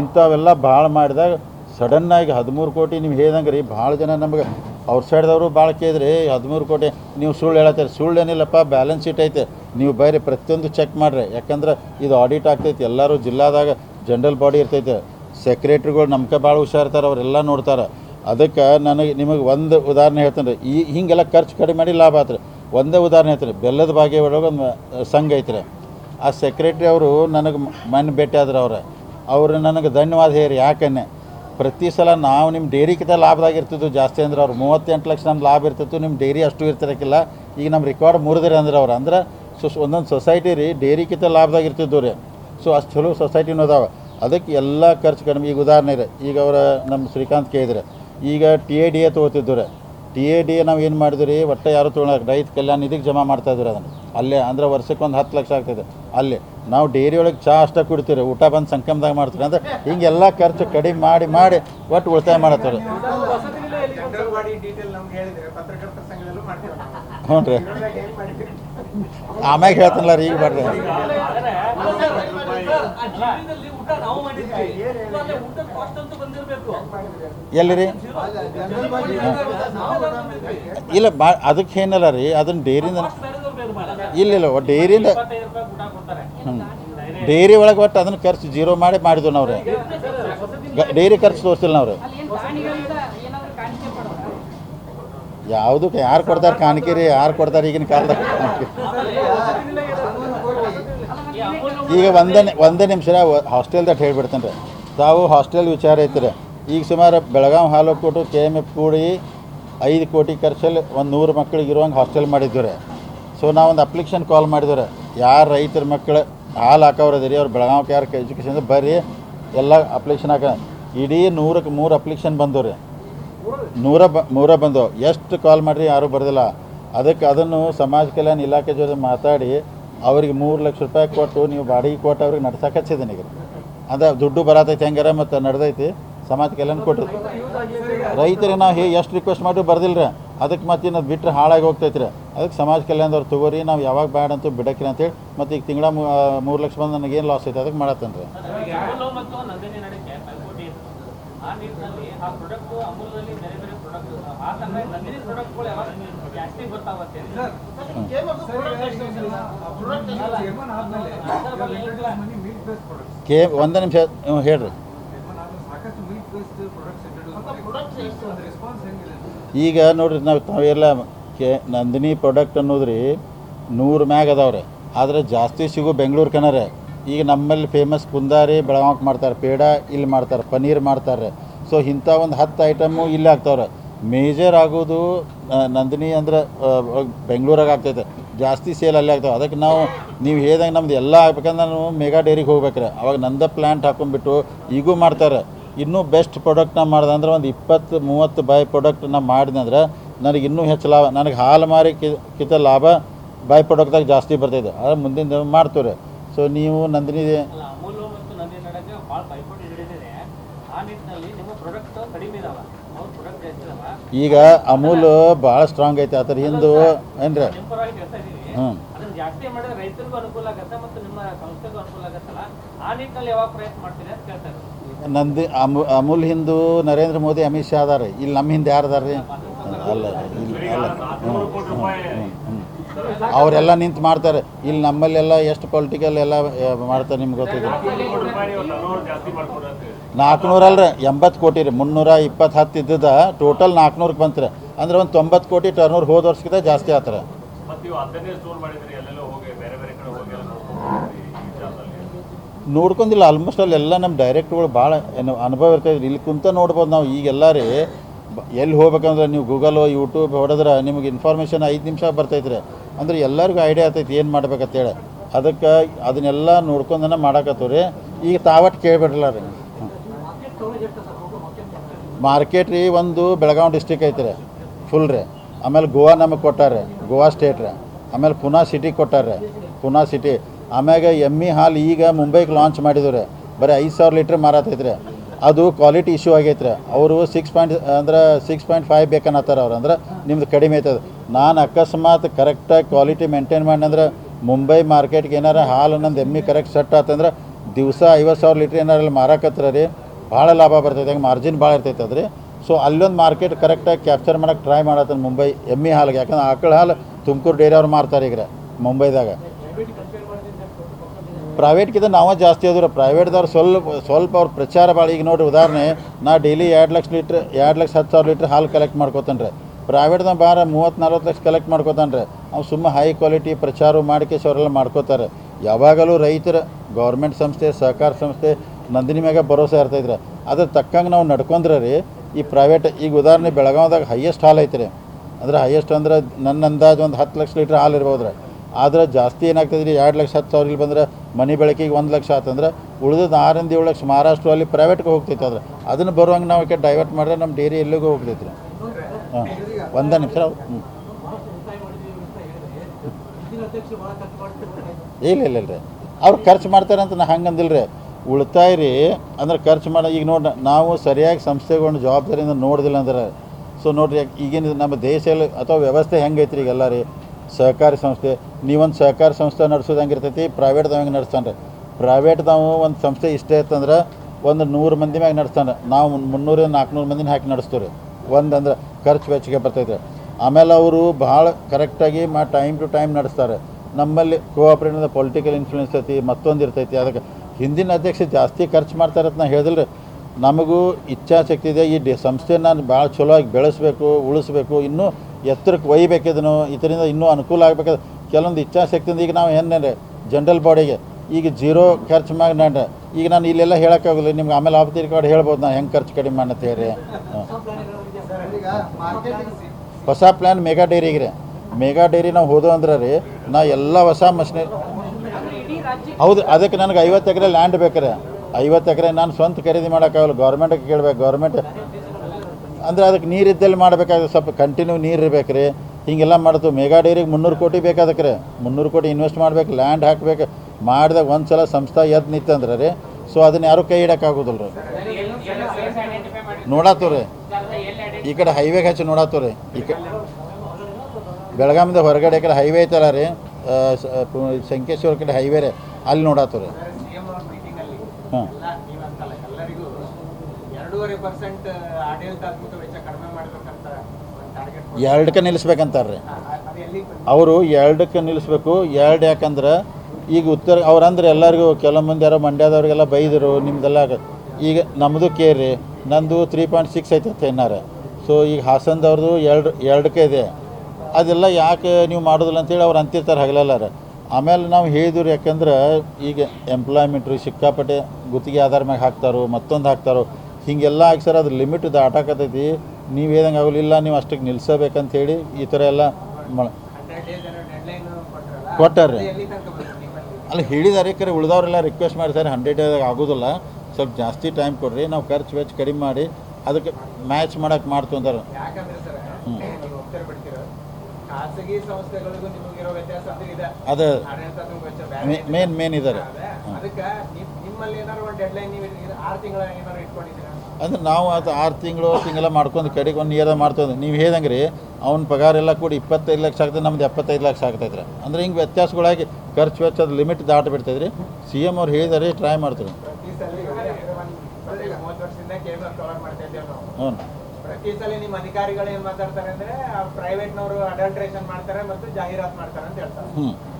ಇಂಥವೆಲ್ಲ ಭಾಳ ಮಾಡಿದಾಗ ಸಡನ್ನಾಗಿ ಹದಿಮೂರು ಕೋಟಿ ನೀವು ಹೇಳ್ದಂಗೆ ರೀ, ಭಾಳ ಜನ ನಮಗೆ ಅವ್ರ ಸೈಡ್ದವರು ಭಾಳ ಕೇಳಿದ್ರಿ ಹದಿಮೂರು ಕೋಟಿ, ನೀವು ಸುಳ್ಳು ಹೇಳತ್ತೀರಿ. ಸುಳ್ಳು ಏನಿಲ್ಲಪ್ಪ ಬ್ಯಾಲೆನ್ಸ್ ಶೀಟ್ ಐತೆ. ನೀವು ಬೇರೆ ಪ್ರತಿಯೊಂದು ಚೆಕ್ ಮಾಡಿರಿ. ಯಾಕಂದ್ರೆ ಇದು ಆಡಿಟ್ ಆಗ್ತೈತಿ. ಎಲ್ಲರೂ ಜಿಲ್ಲಾದಾಗ ಜನರಲ್ ಬಾಡಿ ಇರ್ತೈತೆ. ಸೆಕ್ರೆಟ್ರಿಗಳು ನಮ್ಗೆ ಭಾಳ ಹುಷಾರಿರ್ತಾರೆ, ಅವರೆಲ್ಲ ನೋಡ್ತಾರೆ. ಅದಕ್ಕೆ ನನಗೆ ನಿಮಗೆ ಒಂದು ಉದಾಹರಣೆ ಹೇಳ್ತೇನೆ. ರೀ ಈ ಹಿಂಗೆಲ್ಲ ಖರ್ಚು ಕಡಿಮೆ ಮಾಡಿ ಲಾಭ ಆತ್ರಿ. ಒಂದೇ ಉದಾಹರಣೆ ಹೇಳ್ತೀನಿ. ಬೆಲ್ಲದ ಬಾಗಿ ಒಳಗೆ ಒಂದು ಸಂಘ ಐತ್ರಿ. ಆ ಸೆಕ್ರೆಟ್ರಿ ಅವರು ನನಗೆ ಮನೆ ಭೇಟಿ ಆದ್ರೆ ಅವ್ರು. ಅವರು ನನಗೆ ಧನ್ಯವಾದ ಹೇರಿ ಯಾಕನ್ನೆ ಪ್ರತಿ ಸಲ ನಾವು ನಿಮ್ಮ ಡೈರಿಕಿಂತ ಕಿತ್ತ ಇರ್ತಿದ್ವು ಜಾಸ್ತಿ ಅಂದ್ರೆ ಅವ್ರು ಮೂವತ್ತೆಂಟು ಲಕ್ಷ ನಮ್ಮ ಲಾಭ ಇರ್ತಿತ್ತು. ನಿಮ್ಮ ಡೈರಿ ಅಷ್ಟು ಇರ್ತಿರಕ್ಕಿಲ್ಲ ಈಗ ನಮ್ಮ ರೆಕಾರ್ಡ್ ಮುರಿದ್ರಿ ಅಂದ್ರೆ ಅವ್ರು. ಅಂದ್ರೆ ಸೊ ಒಂದೊಂದು ಸೊಸೈಟಿ ರೀ ಡೈರಿಕಿಂತ ಲಾಭದಾಗಿರ್ತಿದ್ದು ರೀ. ಸೊ ಅಷ್ಟು ಚಲೋ ಸೊಸೈಟಿನೂ ಅದಾವೆ. ಅದಕ್ಕೆ ಎಲ್ಲ ಖರ್ಚು ಕಡಿಮೆ. ಈಗ ಉದಾಹರಣೆ ರೀ. ಈಗ ಅವರ ನಮ್ಮ ಶ್ರೀಕಾಂತ್ ಕೇಳಿದ್ರೆ. ಈಗ ಟಿ ಎ ಡಿ ಎ ತೊಗೋತಿದ್ದು ರೀ ಟಿ ಎ ಡಿ ಎ ನಾವು ಏನು ಮಾಡಿದ್ವಿ ರೀ ಒಟ್ಟು ಯಾರು ತೊಗೊಳಕ್, ರೈತ ಕಲ್ಯಾಣ ನಿಧಿಗೆ ಜಮಾ ಮಾಡ್ತಾ ಇದ್ರು ಅದನ್ನು. ಅಲ್ಲೇ, ಅಂದ್ರೆ ವರ್ಷಕ್ಕೆ ಒಂದು ಹತ್ತು ಲಕ್ಷ ಆಗ್ತದೆ ಅಲ್ಲಿ, ನಾವು ಡೈರಿ ಒಳಗೆ ಚಾ ಅಷ್ಟೇ ಕುಡ್ತೀವಿ ಊಟ ಬಂದು ಸಂಕಮದಾಗ ಮಾಡ್ತೀರಿ. ಅಂದ್ರೆ ಹಿಂಗೆಲ್ಲ ಖರ್ಚು ಕಡಿಮೆ ಮಾಡಿ ಮಾಡಿ, ಒಟ್ಟು ಉಳಿತಾಯ ಮಾಡತ್ತಾರೆ ಹ್ಞೂ ರೀ ಆಮ್ಯಾಗ ಹೇಳ್ತಾನಲ್ಲ ರೀ, ಈಗ ಬರ್ರಿ. ಎಲ್ಲಿ ಇಲ್ಲ ಬಾ ಅದಕ್ಕೆ ಏನಲ್ಲ ರೀ ಅದನ್ನ ಡೈರಿಂದ ಇಲ್ಲ ಇಲ್ಲ ಡೈರಿಂದ ಹ್ಞೂ ಡೈರಿ. ಒಳಗೆ ಒಟ್ಟು ಅದನ್ನ ಖರ್ಚು ಜೀರೋ ಮಾಡಿ ಮಾಡಿದ್ವಿ ನಾವು ರೀ. ಡೈರಿ ಖರ್ಚು ತೋರಿಸಿಲ್ಲ ನಾವು ರೀ. ಯಾವುದು ಯಾರು ಕೊಡ್ತಾರೆ ಕಾಣಿಕೆ ರೀ ಯಾರು ಕೊಡ್ತಾರೆ ಈಗಿನ ಕಾಲದಾಗ ಕಾಣಿಕೆ? ಈಗ ಒಂದೇ ಒಂದೇ ನಿಮಿಷ ಹಾಸ್ಟೆಲ್ದಾಗ ಹೇಳ್ಬಿಡ್ತೇನೆ ರೀ ತಾವು ಹಾಸ್ಟೆಲ್ ವಿಚಾರ ಐತ್ರಿ. ಈಗ ಸುಮಾರು ಬೆಳಗಾವಿ ಹಾಲು ಕೊಟ್ಟು ಕೆ ಎಂ ಎಫ್ ಕೂಡಿ ಐದು ಕೋಟಿ ಖರ್ಚಲ್ಲಿ ಒಂದು ನೂರು ಮಕ್ಕಳಿಗೆ ಇರುವಂಗೆ ಹಾಸ್ಟೆಲ್ ಮಾಡಿದ್ವಿ ರೀ ಸೊ ನಾವೊಂದು ಅಪ್ಲಿಕೇಶನ್ ಕಾಲ್ ಮಾಡಿದ್ವಿ ರೀ ಯಾರು ರೈತರ ಮಕ್ಕಳು ಹಾಲು ಹಾಕೋರು ರೀ ಅವ್ರು ಬೆಳಗಾವಿಗೆ ಯಾರು ಎಜುಕೇಷನ್ ಬರ್ರಿ, ಎಲ್ಲ ಅಪ್ಲಿಕೇಶನ್ ಹಾಕ. ಇಡೀ ನೂರಕ್ಕೆ ಮೂರು ಅಪ್ಲಿಕೇಶನ್ ಬಂದವು ರೀ ನೂರ ಬ ನೂರ ಬಂದವು. ಎಷ್ಟು ಕಾಲ್ ಮಾಡಿರಿ ಯಾರೂ ಬರೋದಿಲ್ಲ. ಅದಕ್ಕೆ ಅದನ್ನು ಸಮಾಜ ಕಲ್ಯಾಣ ಇಲಾಖೆ ಜೊತೆ ಮಾತಾಡಿ ಅವ್ರಿಗೆ ಮೂರು ಲಕ್ಷ ರೂಪಾಯಿ ಕೊಟ್ಟು ನೀವು ಬಾಡಿಗೆ ಕೊಟ್ಟು ಅವ್ರಿಗೆ ನಡ್ಸಕ್ಕೆ ಹಚ್ಚಿದೆ ಈಗ. ಅಂದ್ರೆ ದುಡ್ಡು ಬರತೈತಿ ಹೆಂಗಾರ ಮತ್ತು ನಡೆದೈತಿ. ಸಮಾಜ ಕಲ್ಯಾಣ ಕೊಟ್ಟಿದ್ರು ರೈತರಿಗೆ ನಾವು ಹೇ ಎಷ್ಟು ರಿಕ್ವೆಸ್ಟ್ ಮಾಡಿ ಬರ್ದಿಲ್ಲ ಅದಕ್ಕೆ ಮತ್ತೆ ಇನ್ನೊಂದು ಬಿಟ್ಟರೆ ಹಾಳಾಗಿ ಹೋಗ್ತೈತೆ ಅದಕ್ಕೆ ಸಮಾಜ ಕಲ್ಯಾಣದವ್ರು ತಗೋರಿ, ನಾವು ಯಾವಾಗ ಬ್ಯಾಡ ಅಂತೂ ಬಿಡಕ್ಕಿಲ್ಲ ಅಂತೇಳಿ ಮತ್ತು ಈಗ ತಿಂಗಳ ಮೂರು ಲಕ್ಷ ಬಂದು ನನಗೇನು ಲಾಸ್ ಐತೆ ಅದಕ್ಕೆ ಮಾಡತ್ತೇನೆ ರೀ ಆ ಕೆ ಒಂದೇ ನಿಮಿಷ ಹ್ಞೂ ಹೇಳ್ರಿ. ಈಗ ನೋಡ್ರಿ ನಾವು ತಾವೆಲ್ಲ ಕೆ ನಂದಿನಿ ಪ್ರಾಡಕ್ಟ್ ಅನ್ನೋದ್ರಿ ರೀ ನೂರು ಮ್ಯಾಗ ಅದಾವ್ರಿ. ಆದರೆ ಜಾಸ್ತಿ ಸಿಗೋ ಬೆಂಗಳೂರು ಕನರೆ ಈಗ ನಮ್ಮಲ್ಲಿ ಫೇಮಸ್ ಕುಂದಾರಿ ಬೆಳಗಾವಕ್ಕೆ ಮಾಡ್ತಾರೆ. ಪೇಡ ಇಲ್ಲಿ ಮಾಡ್ತಾರೆ ಪನ್ನೀರ್ ಮಾಡ್ತಾರೆ. ಸೊ ಇಂಥ ಒಂದು ಹತ್ತು ಐಟಮು ಇಲ್ಲಿ ಆಗ್ತಾವ್ರೆ ಮೇಜರ್ ಆಗೋದು ನಂದಿನಿ ಅಂದ್ರೆ ಬೆಂಗಳೂರಾಗ ಆಗ್ತೈತೆ. ಜಾಸ್ತಿ ಸೇಲ್ ಅಲ್ಲೇ ಆಗ್ತಾವೆ. ಅದಕ್ಕೆ ನಾವು, ನೀವು ಹೇಳ್ದಂಗೆ ನಮ್ದು ಎಲ್ಲ ಆಗ್ಬೇಕಂದ್ರೆ ನಾನು ಮೆಗಾ ಡೈರಿಗೆ ಹೋಗ್ಬೇಕ್ರೆ. ಅವಾಗ ನಂದ ಪ್ಲ್ಯಾಂಟ್ ಹಾಕೊಂಡ್ಬಿಟ್ಟು ಈಗೂ ಮಾಡ್ತಾರೆ. ಇನ್ನೂ ಬೆಸ್ಟ್ ಪ್ರಾಡಕ್ಟ್ ನಾ ಮಾಡ್ದೆ ಅಂದ್ರೆ ಒಂದು ಇಪ್ಪತ್ತು, ಮೂವತ್ತು ಬೈ ಪ್ರಾಡಕ್ಟ್ ನಾ ಮಾಡಿದೆ ಅಂದ್ರೆ ನನಗೆ ಇನ್ನೂ ಹೆಚ್ಚು ಲಾಭ, ನನಗೆ ಹಾಲು ಮಾರಿ ಕಿತ ಲಾಭ ಬೈ ಪ್ರಾಡಕ್ಟ್ದಾಗ ಜಾಸ್ತಿ ಬರ್ತೈತೆ. ಆದರೆ ಮುಂದಿನ ದಿನ ಮಾಡ್ತೀವ್ರೆ. ಸೊ ನೀವು ನಂದಿನಿ ಪ್ರಾಡಕ್ಟ್ ಕಡಿಮೆ ಇದಾವ ಅವ್ರ ಪ್ರಾಡಕ್ಟ್ ಜಾಸ್ತಿ ಇದಾವ ಈಗ ಅಮೂಲ್ ಭಾಳ ಸ್ಟ್ರಾಂಗ್ ಐತೆ ಅದ್ರ ಹಿಂದು ಏನ್ರಿ? ಹ್ಞೂ ನಂದಿ ಅಮು ಅಮೂಲ್ ಹಿಂದು ನರೇಂದ್ರ ಮೋದಿ ಅಮಿತ್ ಶಾ ಅದಾರ. ಇಲ್ಲಿ ನಮ್ಮ ಹಿಂದೆ ಯಾರು ಅದಾರ. ರೀ ಅಲ್ಲ ಇಲ್ಲಿ ಅಲ್ಲ ಹ್ಞೂ ಹ್ಞೂ ಹ್ಞೂ ಅವರೆಲ್ಲ ನಿಂತು ಮಾಡ್ತಾರೆ. ಇಲ್ಲಿ ನಮ್ಮಲ್ಲೆಲ್ಲ ಎಷ್ಟು ಪೊಲಿಟಿಕಲ್ ಎಲ್ಲ ಮಾಡ್ತಾರೆ ನಿಮ್ಗೆ ಗೊತ್ತಿದೆ. ನಾಲ್ಕುನೂರಲ್ರಿ ಎಂಬತ್ತು ಕೋಟಿ ರೀ. ಮುನ್ನೂರ ಇಪ್ಪತ್ತು ಹತ್ತು ಇದ್ದದ ಟೋಟಲ್ ನಾಲ್ಕುನೂರಕ್ಕೆ ರೀ ಅಂದ್ರೆ ಒಂದು ತೊಂಬತ್ತು ಕೋಟಿ ಟರ್ನೂರ್ ಹೋದ ವರ್ಷಕ್ಕಿಂತ ಜಾಸ್ತಿ ಆತರ. ನೋಡ್ಕೊಂಡಿಲ್ಲ ಆಲ್ಮೋಸ್ಟ್ ಅಲ್ಲಿ ಎಲ್ಲ ನಮ್ಮ ಡೈರೆಕ್ಟ್ಗಳು ಭಾಳ ಏನು ಅನುಭವ ಇರ್ತೈದ್ರಿ ಇಲ್ಲಿ ಕುಂತ ನೋಡ್ಬೋದು ನಾವು ಈಗೆಲ್ಲ ರೀ. ಎಲ್ಲಿ ಹೋಗ್ಬೇಕಂದ್ರೆ ನೀವು ಗೂಗಲ್ ಯೂಟ್ಯೂಬ್ ಹೊಡೆದ್ರೆ ನಿಮಗೆ ಇನ್ಫಾರ್ಮೇಷನ್ ಐದು ನಿಮಿಷ ಬರ್ತೈತ್ರಿ. ಅಂದ್ರೆ ಎಲ್ಲರಿಗೂ ಐಡಿಯಾ ಆಗ್ತೈತಿ ಏನು ಮಾಡ್ಬೇಕಂತೇಳಿ ಅದಕ್ಕೆ ಅದನ್ನೆಲ್ಲ ನೋಡ್ಕೊಂಡನ ಮಾಡಕತ್ತವ್ರಿ. ರೀ ಈಗ ತಾವಟ್ಟು ಕೇಳ್ಬಿಡ್ರಲ್ಲ ರೀ. ಮಾರ್ಕೆಟ್ ರೀ ಒಂದು ಬೆಳಗಾವಿ ಡಿಸ್ಟಿಕ್ ಐತೆ ರೀ ಫುಲ್ ರೀ. ಆಮೇಲೆ ಗೋವಾ ನಮಗೆ ಕೊಟ್ಟಾರೆ ಗೋವಾ ಸ್ಟೇಟ್ ರೀ. ಆಮೇಲೆ ಪುನಾ ಸಿಟಿ ಕೊಟ್ಟಾರೆ ಪುನಾ ಸಿಟಿ ಆಮ್ಯಾಗ ಎಮ್ಮಿ ಹಾಲು ಈಗ ಮುಂಬೈಗೆ ಲಾಂಚ್ ಮಾಡಿದ್ರು ರೀ ಬರೀ ಐದು ಸಾವಿರ ಲೀಟ್ರ್ ಮಾರಾತೈತ್ರಿ ಅದು ಕ್ವಾಲಿಟಿ ಇಶ್ಯೂ ಆಗೈತೆ ರೀ ಅವರು ಸಿಕ್ಸ್ ಪಾಯಿಂಟ್ ಅಂದ್ರೆ ಸಿಕ್ಸ್ ಪಾಯಿಂಟ್ ಫೈವ್ ಬೇಕನ್ನತ್ತಾರ ಅವ್ರು. ಅಂದ್ರೆ ನಿಮ್ದು ಕಡಿಮೆ ಐತದ. ನಾನು ಅಕಸ್ಮಾತ್ ಕರೆಕ್ಟಾಗಿ ಕ್ವಾಲಿಟಿ ಮೇಂಟೈನ್ ಮಾಡಿ ಅಂದ್ರೆ ಮುಂಬೈ ಮಾರ್ಕೆಟ್ಗೆ ಏನಾರ ಹಾಲು ನಂದು ಎಮ್ಮಿ ಕರೆಕ್ಟ್ ಸೆಟ್ ಆತಂದ್ರೆ ದಿವಸ ಐವತ್ತು ಸಾವಿರ ಲೀಟ್ರ್ ಏನಾರಲ್ಲಿ ಮಾರಾಕತ್ರ ರೀ. ಭಾಳ ಲಾಭ ಬರ್ತೈತೆ, ಹಂಗೆ ಮಾರ್ಜಿನ್ ಭಾಳ ಇರ್ತೈತೆ ಅದ್ರಿ. ಸೊ ಅಲ್ಲೊಂದು ಮಾರ್ಕೆಟ್ ಕರೆಕ್ಟಾಗಿ ಕ್ಯಾಪ್ಚರ್ ಮಾಡೋಕೆ ಟ್ರೈ ಮಾಡತ್ತೆ ಮುಂಬೈ ಎಮ್ಮಿ ಹಾಲಿಗೆ. ಯಾಕಂದ್ರೆ ಆಕಳ ಹಾಲು ತುಮಕೂರು ಡೈರಿ ಅವ್ರು ಮಾರ್ತಾರೆ ಈಗ ಮುಂಬೈದಾಗ ಪ್ರೈವೇಟ್ಗಿಂತ ನಾವೇ ಜಾಸ್ತಿ ಅದ್ರ. ಪ್ರೈವೇಟ್ದವ್ರು ಸ್ವಲ್ಪ ಸ್ವಲ್ಪ ಅವ್ರ ಪ್ರಚಾರ ಭಾಳ ಈಗ ನೋಡಿರಿ ಉದಾಹರಣೆ, ನಾ ಡೈಲಿ ಎರಡು ಲಕ್ಷ ಲೀಟ್ರ್ ಎರಡು ಲಕ್ಷ ಹತ್ತು ಸಾವಿರ ಲೀಟ್ರ್ ಹಾಲು ಕಲೆಕ್ಟ್ ಮಾಡ್ಕೋತಾನೆ ರೀ. ಪ್ರೈವೇಟ್ದಾಗ ಬಾರ ಮೂವತ್ತು ನಲ್ವತ್ತು ಲಕ್ಷ ಕಲೆಕ್ಟ್ ಮಾಡ್ಕೋತಾನೆ ರೀ. ಅವ್ನು ಸುಮ್ಮ ಹೈ ಕ್ವಾಲಿಟಿ ಪ್ರಚಾರ ಮಾಡಿಕೆ ಅವರೆಲ್ಲ ಮಾಡ್ಕೋತಾರೆ. ಯಾವಾಗಲೂ ರೈತರ ಗೌರ್ಮೆಂಟ್ ಸಂಸ್ಥೆ ಸಹಕಾರ ಸಂಸ್ಥೆ ನಂದಿನಿ ಮ್ಯಾಗ ಭರೋಸೆ ಇರ್ತೈತ್ರಿ ಅದ್ರ ತಕ್ಕಂಗೆ ನಾವು ನಡ್ಕೊಂಡ್ರೆ ರೀ, ಈ ಪ್ರೈವೇಟ್ ಈಗ ಉದಾಹರಣೆ ಬೆಳಗಾವ್ದಾಗ ಹೈಯೆಸ್ಟ್ ಹಾಲು ಐತ್ರಿ ಅಂದ್ರೆ ಹೈಯೆಸ್ಟ್ ಅಂದ್ರೆ ನನ್ನ ಅಂದಾಜು ಒಂದು ಹತ್ತು ಲಕ್ಷ ಲೀಟ್ರ್ ಹಾಲು ಇರ್ಬೋದು ರೀ ಆದ್ರೆ ಜಾಸ್ತಿ ಏನಾಗ್ತದೆ ರೀ, ಎರಡು ಲಕ್ಷ ಹತ್ತು ಸಾವಿರ ಇಲ್ಲಿ ಬಂದ್ರೆ ಮನೆ ಬೆಳಕಿಗೆ ಒಂದು ಲಕ್ಷ ಆತಂದ್ರೆ ಉಳಿದದ್ದು ಆರಿಂದ ಏಳು ಲಕ್ಷ ಮಹಾರಾಷ್ಟ್ರ ಅಲ್ಲಿ ಪ್ರೈವೇಟ್ಗೆ ಹೋಗ್ತೈತೆ ಅದ್ರ ಅದನ್ನು ಬರುವಂಗೆ ನಾವು ಈ ಡೈವರ್ಟ್ ಮಾಡಿದ್ರೆ ನಮ್ಮ ಡೈರಿ ಎಲ್ಲಿಗೂ ಹೋಗ್ತೈತೆ ರೀ ಹಾಂ, ಒಂದೇ ನಿಮಿಷ ಹ್ಞೂ ಇಲ್ಲ ಇಲ್ಲ ಇಲ್ಲ ರೀ. ಅವ್ರು ಖರ್ಚು ಮಾಡ್ತಾರೆ ಅಂತ ನಾ ಹಂಗಂದಿಲ್ಲ ರೀ ಉಳಿತಾಯ ರೀ ಅಂದ್ರೆ ಖರ್ಚು ಮಾಡೋ, ಈಗ ನೋಡಿ, ನಾವು ಸರಿಯಾಗಿ ಸಂಸ್ಥೆಗಳನ್ನ ಜವಾಬ್ದಾರಿಯಿಂದ ನೋಡಿದಿಲ್ಲ ಅಂದ್ರೆ ಸೊ ನೋಡಿರಿ, ಈಗಿನ ನಮ್ಮ ದೇಶದಲ್ಲಿ ಅಥವಾ ವ್ಯವಸ್ಥೆ ಹೆಂಗೈತಿ ರೀ ಈಗೆಲ್ಲ ರೀ ಸಹಕಾರಿ ಸಂಸ್ಥೆ, ನೀವೊಂದು ಸಹಕಾರಿ ಸಂಸ್ಥೆ ನಡೆಸೋದು ಹೆಂಗೆ ಇರ್ತೈತಿ ಪ್ರೈವೇಟ್ದವ ಹೆಂಗೆ ನಡೆಸ್ತಾನೆ ರೀ ಪ್ರೈವೇಟ್ದವ ಒಂದು ಸಂಸ್ಥೆ ಇಷ್ಟೇ ಇತ್ತಂದ್ರೆ ಒಂದು ನೂರು ಮಂದಿ ಮ್ಯಾಗ ನಡೆಸ್ತಾನೆ ನಾವು ಮುನ್ನೂರಿಂದ ನಾಲ್ಕುನೂರು ಮಂದಿನ ಹಾಕಿ ನಡೆಸ್ತೀವಿ ರೀ ಒಂದು ಅಂದ್ರೆ ಖರ್ಚು ವೆಚ್ಚಿಗೆ ಬರ್ತೈತೆ ಆಮೇಲೆ ಅವರು ಭಾಳ ಕರೆಕ್ಟಾಗಿ ಮಾ ಟೈಮ್ ಟು ಟೈಮ್ ನಡೆಸ್ತಾರೆ ನಮ್ಮಲ್ಲಿ ಕೋಆಪ್ರೇಟಿವ್ ಪೊಲಿಟಿಕಲ್ ಇನ್ಫ್ಲೂಯೆನ್ಸ್ ಐತಿ, ಮತ್ತೊಂದು ಇರ್ತೈತಿ, ಅದಕ್ಕೆ ಹಿಂದಿನ ಅಧ್ಯಕ್ಷ ಜಾಸ್ತಿ ಖರ್ಚು ಮಾಡ್ತಾರೆ ಅಂತ ನಾ ಹೇಳಿದ್ರೆ ನಮಗೂ ಇಚ್ಛಾಶಕ್ತಿ ಇದೆ, ಈ ಸಂಸ್ಥೆನ ನಾನು ಭಾಳ ಚಲೋ ಆಗಿ ಬೆಳೆಸಬೇಕು, ಉಳಿಸ್ಬೇಕು, ಇನ್ನೂ ಎತ್ತರಕ್ಕೆ ಒಯ್ಬೇಕಿದನು ಇದರಿಂದ ಇನ್ನೂ ಅನುಕೂಲ ಆಗಬೇಕಾದ್ರೆ ಕೆಲವೊಂದು ಇಚ್ಛಾಶಕ್ತಿಯಿಂದ ಈಗ ನಾವು ಏನೇ ಜನರಲ್ ಬಾಡಿಗೆ ಈಗ ಜೀರೋ ಖರ್ಚು ಮಾಡಿ ನಾನು ಈಗ ನಾನು ಇಲ್ಲೆಲ್ಲ ಹೇಳೋಕ್ಕಾಗಲ್ಲ ನಿಮ್ಗೆ ಆಮೇಲೆ ಆಪ್ತಿ ಕಾರ್ಡ್ ಹೇಳ್ಬೋದು ನಾನು ಹೆಂಗೆ ಖರ್ಚು ಕಡಿಮೆ ಮಾಡತ್ತೆ ರೀ ಹೊಸ ಪ್ಲ್ಯಾನ್ ಮೆಗಾ ಡೈರಿಗೆ ರೀ. ಮೆಗಾ ಡೈರಿ ನಾವು ಹೋದೋ ಅಂದ್ರೆ ರೀ, ನಾ ಎಲ್ಲ ಹೊಸ ಮಷಿನರಿ ಹೌದು, ಅದಕ್ಕೆ ನನಗೆ ಐವತ್ತು ಎಕರೆ ಲ್ಯಾಂಡ್ ಬೇಕ್ರೆ. ಐವತ್ತು ಎಕರೆ ನಾನು ಸ್ವಂತ ಖರೀದಿ ಮಾಡೋಕ್ಕಾಗಲ್ಲ. ಗೌರ್ಮೆಂಟಿಗೆ ಕೇಳಬೇಕು ಗೌರ್ಮೆಂಟ್ ಅಂದ್ರೆ ಅದಕ್ಕೆ ನೀರು ಇದ್ದಲ್ಲಿ ಮಾಡಬೇಕಾದ್ರೆ ಸ್ವಲ್ಪ ಕಂಟಿನ್ಯೂ ನೀರು ಇರಬೇಕು ರೀ ಹೀಗೆಲ್ಲ ಮಾಡ್ತು ಮೆಗಾ ಡೈರಿಗೆ ಮುನ್ನೂರು ಕೋಟಿ ಬೇಕಾದಕ್ಕೆ ರೀ ಮುನ್ನೂರು ಕೋಟಿ ಇನ್ವೆಸ್ಟ್ ಮಾಡಬೇಕು ಲ್ಯಾಂಡ್ ಹಾಕಬೇಕು. ಮಾಡಿದಾಗ ಒಂದು ಸಲ ಸಂಸ್ಥೆ ಎದ್ದು ನಿಂತಂದ್ರೆ ರೀ. ಸೊ ಅದನ್ನ ಯಾರೂ ಕೈ ಇಡೋಕ್ಕಾಗೋದಿಲ್ಲ ರೀ. ನೋಡಾತು ರೀ. ಈ ಕಡೆ ಹೈವೇಗೆ ಹಚ್ಚಿ ನೋಡಾತು ರೀ. ಈ ಕಡೆ ಬೆಳಗಾಮಿಂದ ಹೊರಗಡೆ ಈ ಕಡೆ ಹೈವೇ ಐತಲ್ಲ ರೀ. ಸಂಕೇಶ್ವರ ಕಡೆ ಹೈವೇ ರೀ ಅಲ್ಲಿ ನೋಡತ್ತೋ ರೀ ಮೀಟಿಂಗ್ ಅಲ್ಲಿ ಹಾಂ ಎರಡಕ್ಕೆ ನಿಲ್ಲಿಸ್ಬೇಕಂತಾರೆ ರೀ ಅವರು ಎರಡಕ್ಕೆ ನಿಲ್ಲಿಸ್ಬೇಕು ಎರಡು ಯಾಕಂದ್ರೆ ಈಗ ಉತ್ತರ ಅವ್ರಂದ್ರೆ ಎಲ್ಲರಿಗೂ ಕೆಲವು ಮಂದಿ ಯಾರೋ ಮಂಡ್ಯದವ್ರಿಗೆಲ್ಲ ಬೈದರು ನಿಮ್ದೆಲ್ಲ ಈಗ ನಮ್ಮದು ಕೇರಿ ನಂದು ತ್ರೀ ಪಾಯಿಂಟ್ ಸಿಕ್ಸ್ ಐತೆ ಏನಾರ ಸೊ ಈಗ ಹಾಸನದವ್ರದ್ದು ಎರಡು ಎರಡಕ್ಕೆ ಇದೆ. ಅದೆಲ್ಲ ಯಾಕೆ ನೀವು ಮಾಡೋದಿಲ್ಲ ಅಂತೇಳಿ ಅವ್ರು ಅಂತಿರ್ತಾರೆ ಹಗಲೆಲ್ಲಾರ ಆಮೇಲೆ ನಾವು ಹೇಳಿದ್ರು ಯಾಕಂದ್ರೆ ಈಗ ಎಂಪ್ಲಾಯ್ಮೆಂಟ್ ರೀ, ಸಿಕ್ಕಾಪಟ್ಟೆ ಗುತ್ತಿಗೆ ಆಧಾರ ಮ್ಯಾಗ ಹಾಕ್ತಾರೋ, ಮತ್ತೊಂದು ಹಾಕ್ತಾರೋ, ಹೀಗೆಲ್ಲ ಹಾಕಿ ಸರ್ ಅದು ಲಿಮಿಟ್ ದಾಟಾಕತೈತಿ ನೀವು ಹೇಳ್ದಂಗೆ ಆಗಲಿಲ್ಲ ನೀವು ಅಷ್ಟಕ್ಕೆ ನಿಲ್ಲಿಸಬೇಕಂತ ಹೇಳಿ ಈ ಥರ ಎಲ್ಲ ಡೇಸ್ ಕೊಟ್ಟಾರ್ರಿ. ಅಲ್ಲಿ ಹೇಳಿದಾರೆ, ಕರೆ ಉಳಿದವರೆಲ್ಲ ರಿಕ್ವೆಸ್ಟ್ ಮಾಡ್ತಾರೆ ಹಂಡ್ರೆಡ್ ಆಗೋದಿಲ್ಲ. ಸ್ವಲ್ಪ ಜಾಸ್ತಿ ಟೈಮ್ ಕೊಡ್ರಿ, ನಾವು ಖರ್ಚು ವೆಚ್ಚ ಕಡಿಮೆ ಮಾಡಿ, ಅದಕ್ಕೆ ಮ್ಯಾಚ್ ಮಾಡಕ್ಕೆ ಮಾಡ್ತು ಅಂತಾರೆ. ಯಾಕಂದ್ರೆ ಸರ್ ನೀವು ಉತ್ತರ ಬಿಡ್ತೀರ ಖಾಸಗಿ ಸಂಸ್ಥೆಗಳಿಗೂ ನಿಮಗಿರೋ ವ್ಯತ್ಯಾಸ ಅಂದ್ರೆ ಇದೆ. ಅದು ಆಡಳಿತಾತ್ಮಕ ವೆಚ್ಚ ಬೇರೆ ಇದೆ. ಮೇನ್ ಮೇನ್ ಇದ್ದಾರೆ. ಅದೇ, ಅದಕ್ಕೆ ನಿಮ್- ನಿಮ್ಮಲ್ಲಿ ಏನಾದ್ರು ಒಂದು ಡೆಡ್ಲೈನ್ ನೀವು ಇದು ಆರು ತಿಂಗಳ ಏನಾದ್ರು ಇಟ್ಕೊಂಡಿದ್ದೀರಾ? ಅಂದ್ರೆ ನಾವು ಅದು ಆರು ತಿಂಗಳು ತಿಂಗಳ ಮಾಡ್ಕೊಂಡು ಕಡೆಗೆ ಒಂದು ಇಯರ್ ಮಾಡ್ತೇವೆ ನೀವು ಹೇಳ್ದಂಗೆ ರೀ ಅವ್ನ ಪಗಾರ ಎಲ್ಲ ಕೂಡಿ ಇಪ್ಪತ್ತೈದು ಲಕ್ಷ ಆಗ್ತದೆ ನಮ್ದು ಎಪ್ಪತ್ತೈದು ಲಕ್ಷ ಆಗ್ತೈತೆ. ಅಂದ್ರೆ ಹಿಂಗೆ ವ್ಯತ್ಯಾಸಗಳಾಗಿ ಖರ್ಚು ವೆಚ್ಚದ ಲಿಮಿಟ್ ದಾಟ ಬಿಡ್ತೈತೆ ರೀ ಸಿ ಎಂ ಅವ್ರು ಹೇಳಿದಾರೆ ಟ್ರೈ ಮಾಡ್ತೀವಿ. ಪ್ರತಿ ಸಲ ಒಂದು ಮೂವತ್ತು ವರ್ಷದಿಂದ ಕೇಸ್ ಕವರ್ ಮಾಡ್ತಾ ಇದ್ದೇವೆ ನಾವು. ಹ್ಞೂ. ಪ್ರತಿ ಸಲ ನಿಮ್ಮ ಅಧಿಕಾರಿಗಳು ಏನ್ ಮಾತಾಡ್ತಾರೆ ಅಂದ್ರೆ ಪ್ರೈವೇಟ್ನವರು ಅಡಲ್ಟ್ರೇಷನ್ ಮಾಡ್ತಾರೆ ಮತ್ತು ಜಾಹೀರಾತ್ ಮಾಡ್ತಾರೆ ಅಂತ ಹೇಳ್ತಾರೆ.